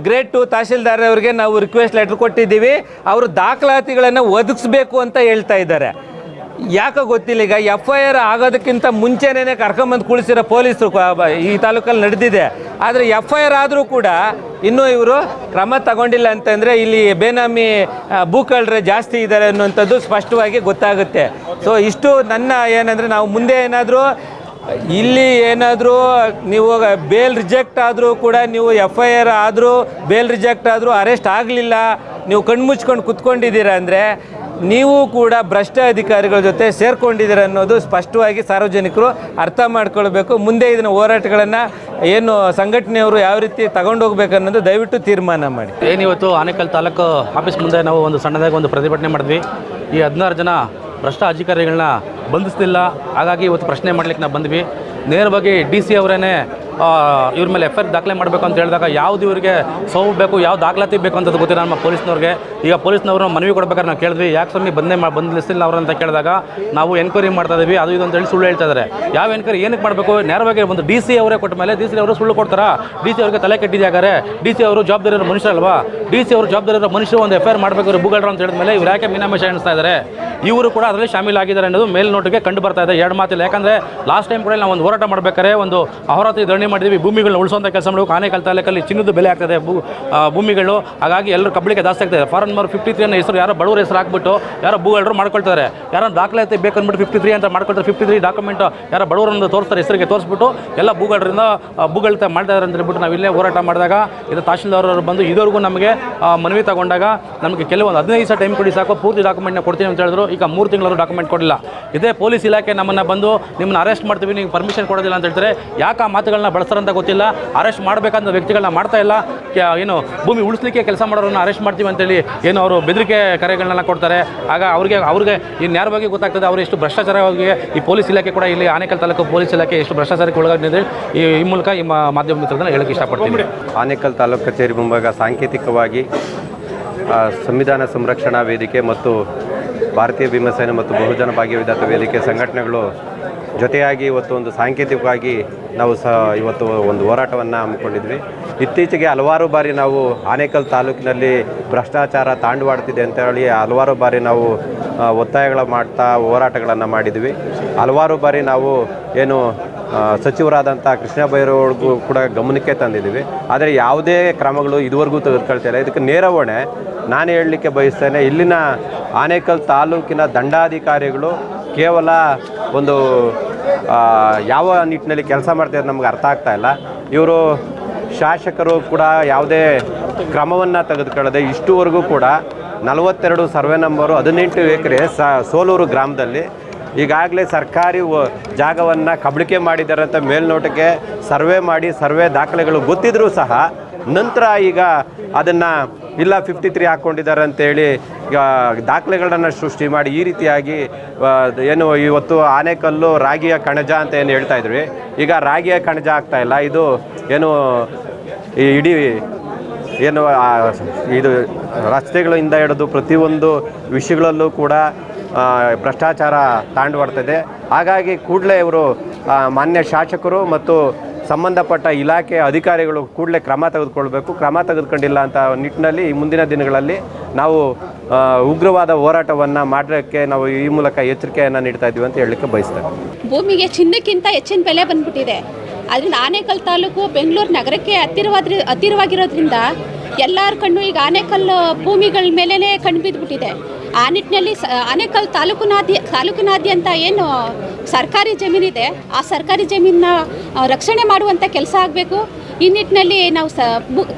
ಗ್ರೇಟ್ ಟು ತಹಶೀಲ್ದಾರ್ ಅವರಿಗೆ ನಾವು ರಿಕ್ವೆಸ್ಟ್ ಲೆಟರ್ ಕೊಟ್ಟಿದ್ದೀವಿ. ಅವರು ದಾಖಲಾತಿಗಳನ್ನು ಒದಗಿಸ್ಬೇಕು ಅಂತ ಹೇಳ್ತಾ ಇದ್ದಾರೆ. ಯಾಕೆ ಗೊತ್ತಿಲ್ಲ, ಈಗ ಎಫ್ ಐ ಆರ್ ಆಗೋದಕ್ಕಿಂತ ಮುಂಚೆನೇ ಕರ್ಕೊಂಬಂದು ಕುಳಿಸಿರೋ ಪೊಲೀಸರು ಈ ತಾಲೂಕಲ್ಲಿ ನಡೆದಿದೆ. ಆದರೆ ಎಫ್ ಐ ಆರ್ ಆದರೂ ಕೂಡ ಇನ್ನೂ ಇವರು ಕ್ರಮ ತಗೊಂಡಿಲ್ಲ ಅಂತಂದರೆ ಇಲ್ಲಿ ಬೇನಾಮಿ ಭೂಕಳ್ಳರೆ ಜಾಸ್ತಿ ಇದ್ದಾರೆ ಅನ್ನುವಂಥದ್ದು ಸ್ಪಷ್ಟವಾಗಿ ಗೊತ್ತಾಗುತ್ತೆ. ಸೊ ಇಷ್ಟು ನನ್ನ ಏನಂದರೆ ನಾವು ಮುಂದೆ ಏನಾದರೂ, ಇಲ್ಲಿ ಏನಾದರೂ ನೀವು ಬೇಲ್ ರಿಜೆಕ್ಟ್ ಆದರೂ ಕೂಡ ನೀವು ಎಫ್ ಐ ಆರ್ ಆದರೂ ಬೇಲ್ ರಿಜೆಕ್ಟ್ ಆದರೂ ಅರೆಸ್ಟ್ ಆಗಲಿಲ್ಲ, ನೀವು ಕಣ್ಮುಚ್ಕೊಂಡು ಕುತ್ಕೊಂಡಿದ್ದೀರಾ ಅಂದರೆ ನೀವು ಕೂಡ ಭ್ರಷ್ಟ ಅಧಿಕಾರಿಗಳ ಜೊತೆ ಸೇರ್ಕೊಂಡಿದ್ದೀರ ಅನ್ನೋದು ಸ್ಪಷ್ಟವಾಗಿ ಸಾರ್ವಜನಿಕರು ಅರ್ಥ ಮಾಡ್ಕೊಳ್ಬೇಕು. ಮುಂದೆ ಇದನ್ನ ಹೋರಾಟಗಳನ್ನು ಏನು ಸಂಘಟನೆಯವರು ಯಾವ ರೀತಿ ತಗೊಂಡೋಗ್ಬೇಕು ಅನ್ನೋದು ದಯವಿಟ್ಟು ತೀರ್ಮಾನ ಮಾಡಿ. ಏನಿವತ್ತು ಆನೇಕಲ್ ತಾಲೂಕು ಆಫೀಸ್ ಮುಂದೆ ನಾವು ಒಂದು ಸಣ್ಣದಾಗಿ ಒಂದು ಪ್ರತಿಭಟನೆ ಮಾಡಿದ್ವಿ. ಈ ಹದಿನಾರು ಜನ ಭ್ರಷ್ಟ ಅಧಿಕಾರಿಗಳನ್ನ ಬಂಧಿಸ್ತಿಲ್ಲ. ಹಾಗಾಗಿ ಇವತ್ತು ಪ್ರಶ್ನೆ ಮಾಡ್ಲಿಕ್ಕೆ ನಾವು ಬಂದ್ವಿ. ನೇರವಾಗಿ ಡಿ ಸಿ ಅವರೇನೆ ಇವ್ರ ಮೇಲೆ ಎಫ್ ಐ ಆರ್ ದಾಖಲೆ ಮಾಡಬೇಕು ಅಂತ ಹೇಳಿದಾಗ ಯಾವ್ದು ಇವರಿಗೆ ಸೌ ಬೇಕು ಯಾವ ದಾಖಲಾತಿ ಬೇಕು ಅಂತ ಗೊತ್ತಿಲ್ಲ ನಮ್ಮ ಪೊಲೀಸ್ನವ್ರಿಗೆ. ಈಗ ಪೊಲೀಸ್ನವ್ರು ಮನವಿ ಕೊಡ್ಬೇಕಾದ್ರೆ ನಾವು ಕೇಳಿದ್ವಿ, ಯಾಕೆ ಸ್ವಾಮಿ ಬಂದೇ ಮಾ ಬಂದಿಲ್ಲ ಅವ್ರು ಅಂತ ಕೇಳಿದಾಗ ನಾವು ಎನ್ಕ್ವೈರಿ ಮಾಡ್ತಾ ಇದ್ದೀವಿ ಅದು ಇದು ಅಂತ ಹೇಳಿ ಸುಳ್ಳು ಹೇಳ್ತಾ ಇದ್ದಾರೆ ಯಾವ ಎನ್ಕ್ವೈರಿ ಏನಕ್ಕೆ ಮಾಡಬೇಕು? ನೇರವಾಗಿ ಒಂದು ಡಿ ಸಿ ಅವರೇ ಕೊಟ್ಟ ಮೇಲೆ ಡಿ ಸಿ ಅವರು ಸುಳ್ಳು ಕೊಡ್ತಾರಾ? ಡಿ ಸಿ ಅವರಿಗೆ ತಲೆ ಕೆಟ್ಟಿದ್ದಾರೆ ಡಿ ಸಿ ಅವರು ಜವಾಬ್ದಾರಿ ಇರೋ ಮನುಷ್ಯ ಅಲ್ವಾ? ಡಿ ಸಿ ಅವರು ಜವಾಬ್ದಾರಿ ಇರೋ ಮನುಷ್ಯರು ಒಂದು ಎಫ್ ಐ ಆರ್ ಮಾಡಬೇಕು ಇವ್ರು ಭೂಗಳ್ರು ಅಂತ ಹೇಳಿದ್ಮೇಲೆ ಇವ್ರು ಯಾಕೆ ಮೀನಾಮೇಶ ಎಣಿಸ್ತಾ ಇದ್ದಾರೆ ಇವರು ಕೂಡ ಅದರಲ್ಲಿ ಶಾಮೀಲಾಗಿದ್ದಾರೆ ಅನ್ನೋದು ಮೇಲ್ನೋಟಿಗೆ ಕಂಡು ಬರ್ತಾ ಇದೆ, ಎರಡು ಮಾತಿಲ್ಲ. ಯಾಕಂದ್ರೆ ಲಾಸ್ಟ್ ಟೈಮ್ ಕೂಡ ನಾವು ಒಂದು ಹೋರಾಟ ಮಾಡಬೇಕಾದ್ರೆ ಒಂದು ಅಹೋರಾತ್ರಿ ಧರಣಿ ಮಾಡಿದ್ವಿ ಭೂಮಿಗಳನ್ನ ಉಳಿಸುವಂಥ ಕೆಲಸ ಮಾಡಬೇಕು. ಆನೇಕಲ್ ತಾಲೂಕಲ್ಲಿ ಚಿನ್ನದ ಬೆಲೆ ಆಗ್ತದೆ ಭೂ ಭೂಮಿಗಳು. ಹಾಗಾಗಿ ಎಲ್ಲರೂ ಕಬ್ಬಳಿಗೆ ಜಾಸ್ತಿ ಆಗ್ತದೆ ಫಾರನ್ ನಂಬರ್ ಫಿಫ್ಟಿ ತ್ರೀ ಅನ್ನೋ ಹೆಸರು ಯಾರೋ ಬಡವರ ಹೆಸರು ಹಾಕ್ಬಿಟ್ಟು ಯಾರೋ ಭೂಗಳರು ಮಾಡ್ಕೊಳ್ತಾರೆ. ಯಾರೋ ದಾಖಲಾತಿ ಬೇಕಂದ್ಬಿಟ್ಟು ಫಿಫ್ಟಿ ತ್ರೀ ಅಂತ ಮಾಡ್ಕೊಳ್ತಾರೆ. ಫಿಫ್ಟಿ ತ್ರೀ ಡಾಕ್ಯುಮೆಂಟ್ ಯಾರೋ ಬಡವರನ್ನು ತೋರಿಸ್ತಾರೆ, ಹೆಸರಿಗೆ ತೋರಿಸ್ಬಿಟ್ಟು ಎಲ್ಲ ಭೂಗಳರಿಂದ ಭೂಗಳತೆ ಮಾಡ್ತಾ ಇದ್ದಾರೆ ಅಂತ ಹೇಳ್ಬಿಟ್ಟು ನಾವು ಇಲ್ಲೇ ಹೋರಾಟ ಮಾಡಿದಾಗ ಇದು ತಹಶೀಲ್ದಾರರು ಬಂದು ಇದುವರೆಗೂ ನಮಗೆ ಮನವಿ ತಗೊಂಡಾಗ ನಮಗೆ ಕೆಲವೊಂದು ಹದಿನೈದು ದಿವಸ ಟೈಮ್ ಕೊಡಿ ಸಾಕು. ಪೂರ್ತಿ ಡಾಕ್ಯುಮೆಂಟ್ನ ಕೊಡ್ತೀನಿ ಅಂತ ಹೇಳಿದ್ರು. ಈಗ ಮೂರು ತಿಂಗಳು ಡಾಕ್ಯುಮೆಂಟ್ ಕೊಡಲಿಲ್ಲ. ಇದೇ ಪೊಲೀಸ್ ಇಲಾಖೆ ನಮ್ಮನ್ನು ಬಂದು ನಿಮ್ಮನ್ನು ಅರೆಸ್ಟ್ ಮಾಡ್ತೀವಿ. ನೀವು ಪರ್ಮಿಷನ್ ಕೊಡೋದಿಲ್ಲ ಅಂತ ಹೇಳ್ತಾರೆ. ಯಾಕೆ ಆ ಮಾತುಗಳನ್ನ ಬಳಸ್ತಾರಂತ ಗೊತ್ತಿಲ್ಲ. ಅರೆಸ್ಟ್ ಮಾಡಬೇಕಂತ ವ್ಯಕ್ತಿಗಳನ್ನ ಮಾಡ್ತಾ ಇಲ್ಲ. ಏನು, ಭೂಮಿ ಉಳಿಸ್ಲಿಕ್ಕೆ ಕೆಲಸ ಮಾಡೋರನ್ನ ಅರೆಸ್ಟ್ ಮಾಡ್ತೀವಿ ಅಂತೇಳಿ, ಏನು, ಅವರು ಬೆದರಿಕೆ ಕರೆಗಳನ್ನೆಲ್ಲ ಕೊಡ್ತಾರೆ. ಆಗ ಅವ್ರಿಗೆ ಅವ್ರಿಗೆ ಇನ್ನು ಯಾರ ಬಗ್ಗೆ ಗೊತ್ತಾಗ್ತದೆ? ಅವರು ಎಷ್ಟು ಭ್ರಷ್ಟಾಚಾರವಾಗಿ ಈ ಪೊಲೀಸ್ ಇಲಾಖೆ ಕೂಡ ಇಲ್ಲಿ ಆನೇಕಲ್ ತಾಲೂಕು ಪೊಲೀಸ್ ಇಲಾಖೆ ಎಷ್ಟು ಭ್ರಷ್ಟಾಚಾರಕ್ಕೆ ಒಳಗಾಗಿದೆ ಈ ಈ ಮೂಲಕ ಈ ಮಾಧ್ಯಮ ಮಿತ್ರರನ್ನ ಹೇಳಕ್ಕೆ ಇಷ್ಟಪಡ್ತೀನಿ. ಆನೇಕಲ್ ತಾಲೂಕು ಕಚೇರಿ ಮುಂಭಾಗ ಸಾಂಕೇತಿಕವಾಗಿ ಸಂವಿಧಾನ ಸಂರಕ್ಷಣಾ ವೇದಿಕೆ ಮತ್ತು ಭಾರತೀಯ ಭೀಮಸೇನೆ ಮತ್ತು ಬಹುಜನ ಭಾಗ್ಯ ವಿಧಾತ ವೇದಿಕೆ ಸಂಘಟನೆಗಳು ಜೊತೆಯಾಗಿ ಇವತ್ತು ಒಂದು ಸಾಂಕೇತಿಕವಾಗಿ ನಾವು ಸಹ ಇವತ್ತು ಒಂದು ಹೋರಾಟವನ್ನು ಹಮ್ಮಿಕೊಂಡಿದ್ವಿ. ಇತ್ತೀಚೆಗೆ ಹಲವಾರು ಬಾರಿ ನಾವು ಆನೇಕಲ್ ತಾಲೂಕಿನಲ್ಲಿ ಭ್ರಷ್ಟಾಚಾರ ತಾಂಡವಾಡ್ತಿದೆ ಅಂತ ಹೇಳಿ ಹಲವಾರು ಬಾರಿ ನಾವು ಒತ್ತಾಯಗಳ ಮಾಡ್ತಾ ಹೋರಾಟಗಳನ್ನು ಮಾಡಿದ್ವಿ. ಹಲವಾರು ಬಾರಿ ನಾವು ಏನು ಸಚಿವರಾದಂಥ ಕೃಷ್ಣ ಬೈರೋಡ್ಗೂ ಕೂಡ ಗಮನಕ್ಕೆ ತಂದಿದ್ದೀವಿ. ಆದರೆ ಯಾವುದೇ ಕ್ರಮಗಳು ಇದುವರೆಗೂ ತೆಗೆದುಕೊಳ್ತಾ ಇಲ್ಲ. ಇದಕ್ಕೆ ನೇರ ಹೊಣೆ ನಾನು ಹೇಳಲಿಕ್ಕೆ ಬಯಸ್ತೇನೆ ಇಲ್ಲಿನ ಆನೇಕಲ್ ತಾಲೂಕಿನ ದಂಡಾಧಿಕಾರಿಗಳು ಕೇವಲ ಒಂದು ಯಾವ ನಿಟ್ಟಿನಲ್ಲಿ ಕೆಲಸ ಮಾಡ್ತಿದ್ದಾರೆ ನಮ್ಗೆ ಅರ್ಥ ಆಗ್ತಾ ಇಲ್ಲ. ಇವರು ಶಾಸಕರು ಕೂಡ ಯಾವುದೇ ಕ್ರಮವನ್ನು ತೆಗೆದುಕೊಳ್ಳದೆ ಇಷ್ಟುವರೆಗೂ ಕೂಡ ನಲವತ್ತೆರಡು ಸರ್ವೆ ನಂಬರು ಹದಿನೆಂಟು ಎಕರೆ ಸ, ಸೋಲೂರು ಗ್ರಾಮದಲ್ಲಿ ಈಗಾಗಲೇ ಸರ್ಕಾರಿ ಜಾಗವನ್ನು ಕಬಳಿಕೆ ಮಾಡಿದ್ದಾರೆ ಅಂತ ಮೇಲ್ನೋಟಕ್ಕೆ ಸರ್ವೆ ಮಾಡಿ ಸರ್ವೆ ದಾಖಲೆಗಳು ಗೊತ್ತಿದ್ದರೂ ಸಹ ನಂತರ ಈಗ ಅದನ್ನು ಇಲ್ಲ ಫಿಫ್ಟಿ ತ್ರೀ ಹಾಕ್ಕೊಂಡಿದ್ದಾರೆ ಅಂತೇಳಿ ದಾಖಲೆಗಳನ್ನು ಸೃಷ್ಟಿ ಮಾಡಿ ಈ ರೀತಿಯಾಗಿ ಏನು ಇವತ್ತು ಆನೆಕಲ್ಲು ರಾಗಿಯ ಕಣಜ ಅಂತ ಏನು ಹೇಳ್ತಾ ಇದ್ವಿ ಈಗ ರಾಗಿಯ ಕಣಜ ಆಗ್ತಾ ಇಲ್ಲ. ಇದು ಏನು ಈ ಇಡೀ ಏನು ಇದು ರಸ್ತೆಗಳಿಂದ ಹಿಡಿದು ಪ್ರತಿಯೊಂದು ವಿಷಯಗಳಲ್ಲೂ ಕೂಡ ಭ್ರಷ್ಟಾಚಾರ ಭ್ರಷ್ಟಾಚಾರ ಬರ್ತದೆ. ಹಾಗಾಗಿ ಕೂಡಲೇ ಇವರು ಮಾನ್ಯ ಶಾಸಕರು ಮತ್ತು ಸಂಬಂಧಪಟ್ಟ ಇಲಾಖೆ ಅಧಿಕಾರಿಗಳು ಕೂಡಲೇ ಕ್ರಮ ತೆಗೆದುಕೊಳ್ಬೇಕು. ಕ್ರಮ ತೆಗೆದುಕೊಂಡಿಲ್ಲ ಅಂತ ನಿಟ್ಟಿನಲ್ಲಿ ಮುಂದಿನ ದಿನಗಳಲ್ಲಿ ನಾವು ಉಗ್ರವಾದ ಹೋರಾಟವನ್ನು ಮಾಡೋಕ್ಕೆ ನಾವು ಈ ಮೂಲಕ ಎಚ್ಚರಿಕೆಯನ್ನು ನೀಡ್ತಾ ಇದ್ದೀವಿ ಅಂತ ಹೇಳಲಿಕ್ಕೆ ಬಯಸ್ತೇವೆ ಭೂಮಿಗೆ ಚಿನ್ನಕ್ಕಿಂತ ಹೆಚ್ಚಿನ ಬೆಲೆ ಬಂದ್ಬಿಟ್ಟಿದೆ. ಅದರಿಂದ ಆನೇಕಲ್ ತಾಲೂಕು ಬೆಂಗಳೂರು ನಗರಕ್ಕೆ ಹತ್ತಿರವಾದ್ರಿ, ಹತ್ತಿರವಾಗಿರೋದ್ರಿಂದ ಎಲ್ಲರ ಕಣ್ಣು ಈಗ ಆನೇಕಲ್ ಭೂಮಿಗಳ ಮೇಲೇ ಕಣ್ಣು ಆ ನಿಟ್ಟಿನಲ್ಲಿ ಸ ಆನೇಕಲ್ ತಾಲೂಕಿನಾದ್ಯ ತಾಲೂಕಿನಾದ್ಯಂತ ಏನು ಸರ್ಕಾರಿ ಜಮೀನಿದೆ, ಆ ಸರ್ಕಾರಿ ಜಮೀನನ್ನ ರಕ್ಷಣೆ ಮಾಡುವಂಥ ಕೆಲಸ ಆಗಬೇಕು. ಈ ನಿಟ್ಟಿನಲ್ಲಿ ನಾವು ಸ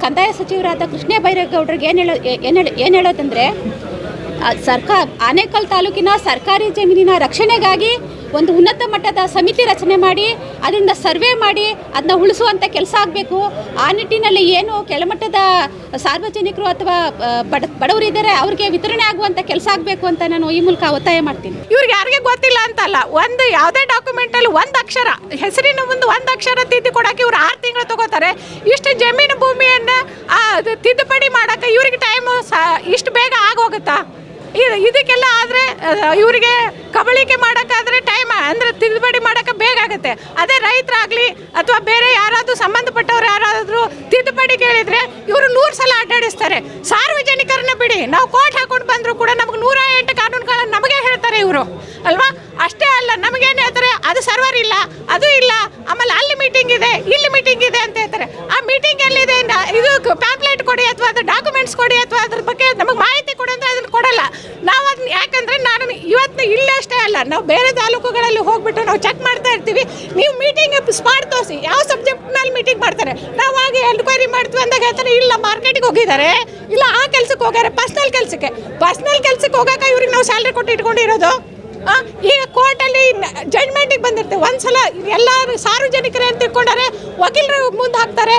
ಕಂದಾಯ ಸಚಿವರಾದ ಕೃಷ್ಣ ಬೈರೇಗೌಡರಿಗೆ ಏನು ಹೇಳೋ ಏನು ಹೇಳೋ ಏನು ಹೇಳೋದಂದರೆ ಸರ್ಕಾರ ಆನೇಕಲ್ ತಾಲೂಕಿನ ಸರ್ಕಾರಿ ಜಮೀನಿನ ರಕ್ಷಣೆಗಾಗಿ ಒಂದು ಉನ್ನತ ಮಟ್ಟದ ಸಮಿತಿ ರಚನೆ ಮಾಡಿ, ಅದರಿಂದ ಸರ್ವೆ ಮಾಡಿ ಅದನ್ನ ಉಳಿಸುವಂಥ ಕೆಲಸ ಆಗಬೇಕು. ಆ ನಿಟ್ಟಿನಲ್ಲಿ ಏನು ಕೆಳಮಟ್ಟದ ಸಾರ್ವಜನಿಕರು ಅಥವಾ ಬಡ ಬಡ ಬಡವರಿದ್ದಾರೆ ಅವ್ರಿಗೆ ವಿತರಣೆ ಆಗುವಂಥ ಕೆಲಸ ಆಗಬೇಕು ಅಂತ ನಾನು ಈ ಮೂಲಕ ಒತ್ತಾಯ ಮಾಡ್ತೀನಿ. ಇವ್ರಿಗೆ ಯಾರಿಗೆ ಗೊತ್ತಿಲ್ಲ ಅಂತಲ್ಲ, ಒಂದು ಯಾವುದೇ ಡಾಕ್ಯುಮೆಂಟಲ್ಲಿ ಒಂದು ಅಕ್ಷರ, ಹೆಸರಿನ ಮುಂದೆ ಒಂದು ಅಕ್ಷರ ತಿದ್ದಿ ಕೊಡೋಕೆ ಇವ್ರು ಆರು ತಿಂಗಳು ತಗೋತಾರೆ. ಇಷ್ಟು ಜಮೀನು ಭೂಮಿಯನ್ನು ತಿದ್ದುಪಡಿ ಮಾಡೋಕ್ಕೆ ಇವ್ರಿಗೆ ಟೈಮ್ ಇಷ್ಟು ಬೇಗ ಆಗೋಗುತ್ತಾ? ಇದು ಇದಕ್ಕೆಲ್ಲ ಆದರೆ ಇವರಿಗೆ ಕಬಳಿಕೆ ಮಾಡೋಕ್ಕಾದ್ರೆ ಟೈಮ್ ಅಂದರೆ ತಿದ್ದುಪಡಿ ಮಾಡೋಕ್ಕೆ ಬೇಗ ಆಗುತ್ತೆ ಅದೇ ರೈತರಾಗ್ಲಿ ಅಥವಾ ಬೇರೆ ಯಾರಾದರೂ ಸಂಬಂಧಪಟ್ಟವ್ರು ಯಾರಾದರೂ ತಿದ್ದುಪಡಿ ಕೇಳಿದರೆ ಇವರು ನೂರು ಸಲ ಅಡ್ಡಾಡಿಸ್ತಾರೆ. ಸಾರ್ವಜನಿಕರನ್ನ ಬಿಡಿ. ನಾವು ಕೋರ್ಟ್ ಹಾಕೊಂಡು ಬಂದರೂ ಕೂಡ ನಮಗೆ ನೂರ ಎಂಟು ಕಾನೂನುಗಳನ್ನು ನಮಗೆ ಹೇಳ್ತಾರೆ ಇವರು. ಅಲ್ವಾ? ಅಷ್ಟೇ ಅಲ್ಲ, ನಮಗೇನು ಹೇಳ್ತಾರೆ? ಅದು ಸರ್ವರ್ ಇಲ್ಲ, ಅದು ಇಲ್ಲ. ಆಮೇಲೆ ಅಲ್ಲಿ ಮೀಟಿಂಗ್ ಇದೆ, ಇಲ್ಲಿ ಮೀಟಿಂಗ್ ಇದೆ ಅಂತ ಹೇಳ್ತಾರೆ. ಆ ಮೀಟಿಂಗ್ ಎಲ್ಲಿದೆ? ಇದು ಪ್ಯಾಂಪ್ಲೆಟ್ ಕೊಡಿ ಅಥವಾ ಅದು ಡಾಕ್ಯುಮೆಂಟ್ಸ್ ಕೊಡಿ ಅಥವಾ ಅದ್ರ ಬಗ್ಗೆ ನಮಗೆ ಮಾಹಿತಿ ಕೊಡಲ್ಲ. ನಾವು ಅದನ್ನ ಯಾಕಂದ್ರೆ ನಾನು ಇವತ್ತು ಇಲ್ಲೇ ಅಷ್ಟೇ ಅಲ್ಲ, ನಾವು ಬೇರೆ ತಾಲೂಕುಗಳಲ್ಲಿ ಹೋಗ್ಬಿಟ್ಟು ನಾವು ಚೆಕ್ ಮಾಡ್ತಾ ಇರ್ತೀವಿ. ನೀವು ಮೀಟಿಂಗ್ ಸ್ಪಾಟ್ ತೋರಿಸಿ, ಯಾವ ಸಬ್ಜೆಕ್ಟ್ ಮೇಲೆ ಮೀಟಿಂಗ್ ಮಾಡ್ತಾರೆ. ನಾವು ಹಾಗೆ ಎನ್ಕ್ವೈರಿ ಮಾಡ್ತೀವಿ ಅಂದಾಗ ಹೇಳ್ತಾರೆ, ಇಲ್ಲ ಮಾರ್ಕೆಟಿಗೆ ಹೋಗಿದ್ದಾರೆ. ಇಲ್ಲ, ಆ ಕೆಲಸಕ್ಕೆ ಹೋಗ್ಯಾರೆ ಪರ್ಸ್ನಲ್ ಕೆಲಸಕ್ಕೆ. ಪರ್ಸ್ನಲ್ ಕೆಲಸಕ್ಕೆ ಹೋಗಕ್ಕೆ ಇವ್ರಿಗೆ ನಾವು ಸ್ಯಾಲ್ರಿ ಕೊಟ್ಟು ಇಟ್ಕೊಂಡಿರೋದು? ಈಗ ಕೋರ್ಟಲ್ಲಿ ಜಡ್ಮೆಂಟಿಗೆ ಬಂದಿರ್ತೇವೆ ಒಂದ್ಸಲ ಎಲ್ಲರೂ ಸಾರ್ವಜನಿಕರೇ ಅಂತ ತಿಳ್ಕೊಂಡಾರೆ ವಕೀಲರು ಮುಂದೆ ಹಾಕ್ತಾರೆ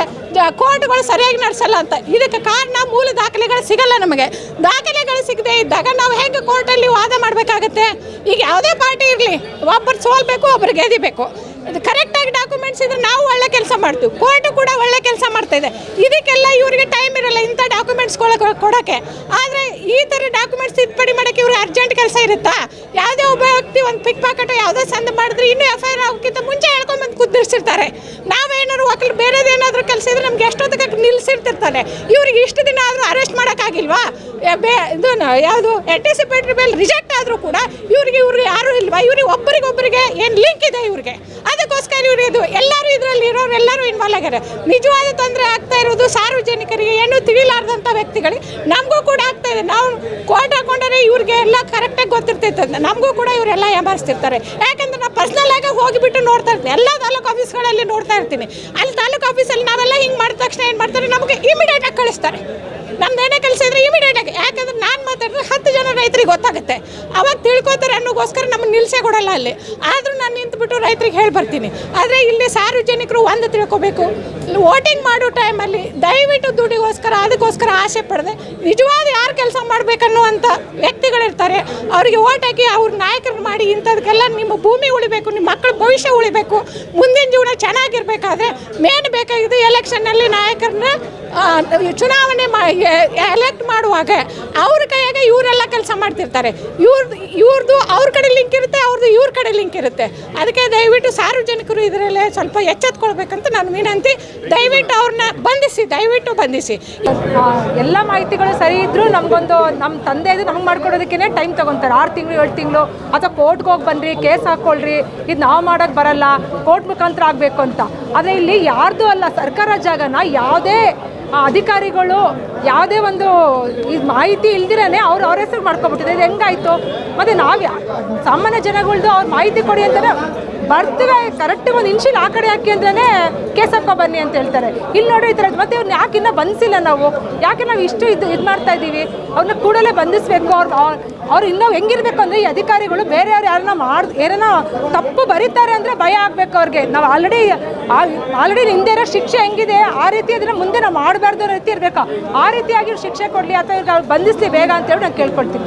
ಕೋರ್ಟ್ಗಳು ಸರಿಯಾಗಿ ನಡೆಸಲ್ಲ ಅಂತ. ಇದಕ್ಕೆ ಕಾರಣ ಮೂಲ ದಾಖಲೆಗಳು ಸಿಗಲ್ಲ ನಮಗೆ. ದಾಖಲೆಗಳು ಸಿಗದೆ ಇದ್ದಾಗ ನಾವು ಹೇಗೆ ಕೋರ್ಟಲ್ಲಿ ವಾದ ಮಾಡಬೇಕಾಗತ್ತೆ? ಈಗ ಯಾವುದೇ ಪಾರ್ಟಿ ಇರಲಿ ಒಬ್ಬರು ಸೋಲ್ಬೇಕು ಒಬ್ಬರು ಗೆದಿಬೇಕು. ಇದು ಕರೆಕ್ಟಾಗಿ ಡಾಕ್ಯುಮೆಂಟ್ಸ್ ಇದ್ರೆ ನಾವು ಒಳ್ಳೆ ಕೆಲಸ ಮಾಡ್ತೀವಿ. ಕೋರ್ಟು ಕೂಡ ಒಳ್ಳೆ ಕೆಲಸ ಮಾಡ್ತಾ ಇದೆ. ಇದಕ್ಕೆಲ್ಲ ಇವರಿಗೆ ಟೈಮ್ ಇರಲ್ಲ, ಇಂಥ ಡಾಕ್ಯುಮೆಂಟ್ಸ್ ಕೊಡೋಕ್ಕೆ. ಆದರೆ ಈ ಥರ ಡಾಕ್ಯುಮೆಂಟ್ಸ್ ತಿದ್ದುಪಡಿ ಮಾಡೋಕ್ಕೆ ಇವ್ರಿಗೆ ಅರ್ಜೆಂಟ್ ಕೆಲಸ ಇರುತ್ತಾ? ಯಾವುದೇ ಒಬ್ಬ ವ್ಯಕ್ತಿ ಒಂದು ಪಿಕ್ ಪಾಕೆಟ್ ಯಾವುದೋ ಸಂದ ಮಾಡಿದ್ರೆ ಇನ್ನೂ ಎಫ್ ಐ ಆರ್ ಆಗೋಕ್ಕಿಂತ ಮುಂಚೆ ಹೇಳ್ಕೊಂಬಂದು ಕುದ್ದಿರ್ಸಿರ್ತಾರೆ. ನಾವೇನಾದ್ರು ಒಕ್ಕಲು ಬೇರೆದೇನಾದರೂ ಕೆಲಸ ಇದ್ರೆ ನಮ್ಗೆ ಎಷ್ಟೊತ್ತಿಗೆ ನಿಲ್ಲಿಸಿರ್ತಿರ್ತಾರೆ ಇವ್ರಿಗೆ ಇಷ್ಟು ದಿನ ಆದರೂ ಅರೆಸ್ಟ್ ಮಾಡೋಕ್ಕಾಗಿಲ್ವಾ ಬೇ, ಇದು ಯಾವುದು ಆಂಟಿಸಿಪೇಟರಿ ಮೇಲೆ ರಿಜೆಕ್ಟ್ ಆದರೂ ಕೂಡ ಇವ್ರಿಗೆ ಇವ್ರಿಗೆ ಯಾರೂ ಇಲ್ವಾ? ಇವ್ರಿಗೆ ಒಬ್ಬರಿಗೊಬ್ಬರಿಗೆ ಏನು ಲಿಂಕ್ ಇದೆ ಇವ್ರಿಗೆ? ಅದಕ್ಕೋಸ್ಕರ ಇವ್ರು ಇದು ಎಲ್ಲರೂ ಇದರಲ್ಲಿ ಇರೋರು ಎಲ್ಲರೂ ಇನ್ವಾಲ್ವ್ ಆಗ್ಯಾರ ನಿಜವಾದ ತೊಂದರೆ ಆಗ್ತಾ ಇರೋದು ಸಾರ್ವಜನಿಕರಿಗೆ ಏನು ತಿಳಿಲಾರ್ದಂಥ ವ್ಯಕ್ತಿಗಳಿಗೆ. ನಮಗೂ ಕೂಡ ಆಗ್ತಾ ಇದೆ. ನಾವು ಕೋರ್ಟ್ ಹಾಕೊಂಡ್ರೆ ಇವ್ರಿಗೆ ಎಲ್ಲ ಕರೆಕ್ಟಾಗಿ ಗೊತ್ತಿರ್ತೈತೆ ನಮಗೂ ಕೂಡ ಇವರೆಲ್ಲ ಏಮಾರಿಸ್ತಿರ್ತಾರೆ ಯಾಕಂದ್ರೆ ನಾವು ಪರ್ಸ್ನಲ್ ಆಗಿ ಹೋಗಿಬಿಟ್ಟು ನೋಡ್ತಾ ಇರ್ತೀನಿ ಎಲ್ಲ ತಾಲೂಕು ಆಫೀಸ್ಗಳಲ್ಲಿ ನೋಡ್ತಾ ಇರ್ತೀನಿ. ಅಲ್ಲಿ ತಾಲೂಕು ಆಫೀಸಲ್ಲಿ ನಾವೆಲ್ಲ ಹಿಂಗೆ ಮಾಡಿದ ತಕ್ಷಣ ಏನು ಮಾಡ್ತಾರೆ? ನಮಗೆ ಇಮಿಡಿಯೇಟಾಗಿ ಕಳಿಸ್ತಾರೆ. ನಮ್ದು ಏನೇ ಕೆಲಸ ಇದ್ರೆ ಇಮಿಡಿಯೇಟ್ ಆಗಿ. ಯಾಕಂದ್ರೆ ನಾನು ಮಾತಾಡಿದ್ರೆ ಹತ್ತು ಜನ ರೈತರಿಗೆ ಗೊತ್ತಾಗುತ್ತೆ. ಅವಾಗ ತಿಳ್ಕೊತಾರೆ ಅನ್ನೋಗೋಸ್ಕರ ನಮ್ಗೆ ನಿಲ್ಸೇ ಕೊಡಲ್ಲ ಅಲ್ಲಿ. ಆದರೂ ನಾನು ನಿಂತ್ಬಿಟ್ಟು ರೈತರಿಗೆ ಹೇಳಿ ಬರ್ತೀನಿ ಆದರೆ ಇಲ್ಲಿ ಸಾರ್ವಜನಿಕರು ಒಂದು ತಿಳ್ಕೊಬೇಕು. ವೋಟಿಂಗ್ ಮಾಡೋ ಟೈಮಲ್ಲಿ ದಯವಿಟ್ಟು ದುಡ್ಡಿಗೋಸ್ಕರ ಅದಕ್ಕೋಸ್ಕರ ಆಸೆ ಪಡದೆ. ನಿಜವಾದ ಯಾರು ಕೆಲಸ ಮಾಡಬೇಕನ್ನುವಂಥ ವ್ಯಕ್ತಿಗಳಿರ್ತಾರೆ. ಅವರಿಗೆ ಓಟ್ ಹಾಕಿ ಅವ್ರ ನಾಯಕರು ಮಾಡಿ ಇಂಥದಕ್ಕೆಲ್ಲ ನಿಮ್ಮ ಭೂಮಿ ಉಳಿಬೇಕು, ನಿಮ್ಮ ಮಕ್ಕಳ ಭವಿಷ್ಯ ಉಳಿಬೇಕು, ಮುಂದಿನ ಜೀವನ ಚೆನ್ನಾಗಿರ್ಬೇಕಾದ್ರೆ ಮೇನ್ ಬೇಕಾಗಿದೆ ಎಲೆಕ್ಷನ್ನಲ್ಲಿ ನಾಯಕರನ್ನ ಚುನಾವಣೆ ಮಾ ಎಲೆಕ್ಟ್ ಮಾಡುವಾಗ ಅವ್ರ ಕೈಯಾಗೆ ಇವರೆಲ್ಲ ಕೆಲಸ ಮಾಡ್ತಿರ್ತಾರೆ. ಇವ್ರದ್ದು ಇವ್ರದ್ದು ಅವ್ರ ಕಡೆ ಲಿಂಕ್ ಇರುತ್ತೆ ಅವ್ರದ್ದು ಇವ್ರ ಕಡೆ ಲಿಂಕ್ ಇರುತ್ತೆ. ಅದಕ್ಕೆ ದಯವಿಟ್ಟು ಸಾರ್ವಜನಿಕರು ಇದರಲ್ಲೇ ಸ್ವಲ್ಪ ಎಚ್ಚೆತ್ಕೊಳ್ಬೇಕಂತ ನಾನು ವಿನಂತಿ. ದಯವಿಟ್ಟು ಅವ್ರನ್ನ ಬಂಧಿಸಿ, ದಯವಿಟ್ಟು ಬಂಧಿಸಿ. ಎಲ್ಲ ಮಾಹಿತಿಗಳು ಸರಿ ಇದ್ದರೂ ನಮಗೊಂದು ನಮ್ಮ ತಂದೆ ಇದು ನಮ್ಗೆ ಮಾಡ್ಕೊಡೋದಕ್ಕೇ ಟೈಮ್ ತೊಗೊತಾರೆ. ಆರು ತಿಂಗಳು, ಏಳು ತಿಂಗಳು, ಅಥವಾ ಕೋರ್ಟ್ಗೆ ಹೋಗಿ ಬನ್ನಿರಿ ಕೇಸ್ ಹಾಕ್ಕೊಳ್ರಿ ಇದು ನಾವು ಮಾಡೋಕ್ಕೆ ಬರಲ್ಲ ಕೋರ್ಟ್ ಮುಖಾಂತರ ಆಗಬೇಕು ಅಂತ. ಆದರೆ ಇಲ್ಲಿ ಯಾರ್ದು ಅಲ್ಲ, ಸರ್ಕಾರ ಜಾಗನ, ಯಾವುದೇ ಅಧಿಕಾರಿಗಳು ಯಾವುದೇ ಒಂದು ಈ ಮಾಹಿತಿ ಇಲ್ದಿರೇ ಅವ್ರು ಅವ್ರ ಹೆಸರು ಮಾಡ್ಕೊಬಿಟ್ಟಿದೆ ಇದು ಹೆಂಗಾಯ್ತು? ಮತ್ತು ನಾವು ಸಾಮಾನ್ಯ ಜನಗಳ್ದು ಅವ್ರು ಮಾಹಿತಿ ಕೊಡಿ ಅಂತಾರೆ ಬರ್ತೀವಿ ಕರೆಕ್ಟಾಗಿ ಒಂದು ಇನ್ಶಿಲ್ ಆ ಕಡೆ ಹಾಕಿ ಅಂದ್ರೆ ಕೇಸಪ್ಪ ಬನ್ನಿ ಅಂತ ಹೇಳ್ತಾರೆ. ಇಲ್ಲಿ ನೋಡಿ ಈ ಥರ ಮತ್ತೆ ಅವ್ರನ್ನ ಯಾಕೆ ಇನ್ನೂ ಬಂಧಿಸಿಲ್ಲ ನಾವು? ಯಾಕೆ ನಾವು ಇಷ್ಟು ಇದು ಇದು ಮಾಡ್ತಾ ಇದ್ದೀವಿ ಅವ್ರನ್ನ ಕೂಡಲೇ ಬಂಧಿಸ್ಬೇಕು, ಅವ್ರು ಅವ್ರು ಇನ್ನೂ ಹೆಂಗಿರ್ಬೇಕು ಅಂದರೆ ಈ ಅಧಿಕಾರಿಗಳು ಬೇರೆಯವ್ರು ಯಾರನ್ನ ಮಾಡ್ ಏನೋ ತಪ್ಪು ಬರೀತಾರೆ ಅಂದರೆ ಭಯ ಆಗಬೇಕು ಅವ್ರಿಗೆ. ನಾವು ಆಲ್ರೆಡಿ ಆಲ್ರೆಡಿ ಹಿಂದೆ ಇರೋ ಶಿಕ್ಷೆ ಹೆಂಗಿದೆ? ಆ ರೀತಿ ಅದನ್ನ ಮುಂದೆ ನಾವು ಮಾಡಬಾರ್ದು ರೀತಿ ಇರಬೇಕು? ಆ ರೀತಿಯಾಗಿ ಶಿಕ್ಷೆ ಕೊಡಲಿ ಅಥವಾ ಇವ್ರಿಗೆ ಬಂಧಿಸ್ಲಿ ಬೇಗ ಅಂತೇಳಿ ನಾನು ಕೇಳ್ಕೊಳ್ತೀನಿ.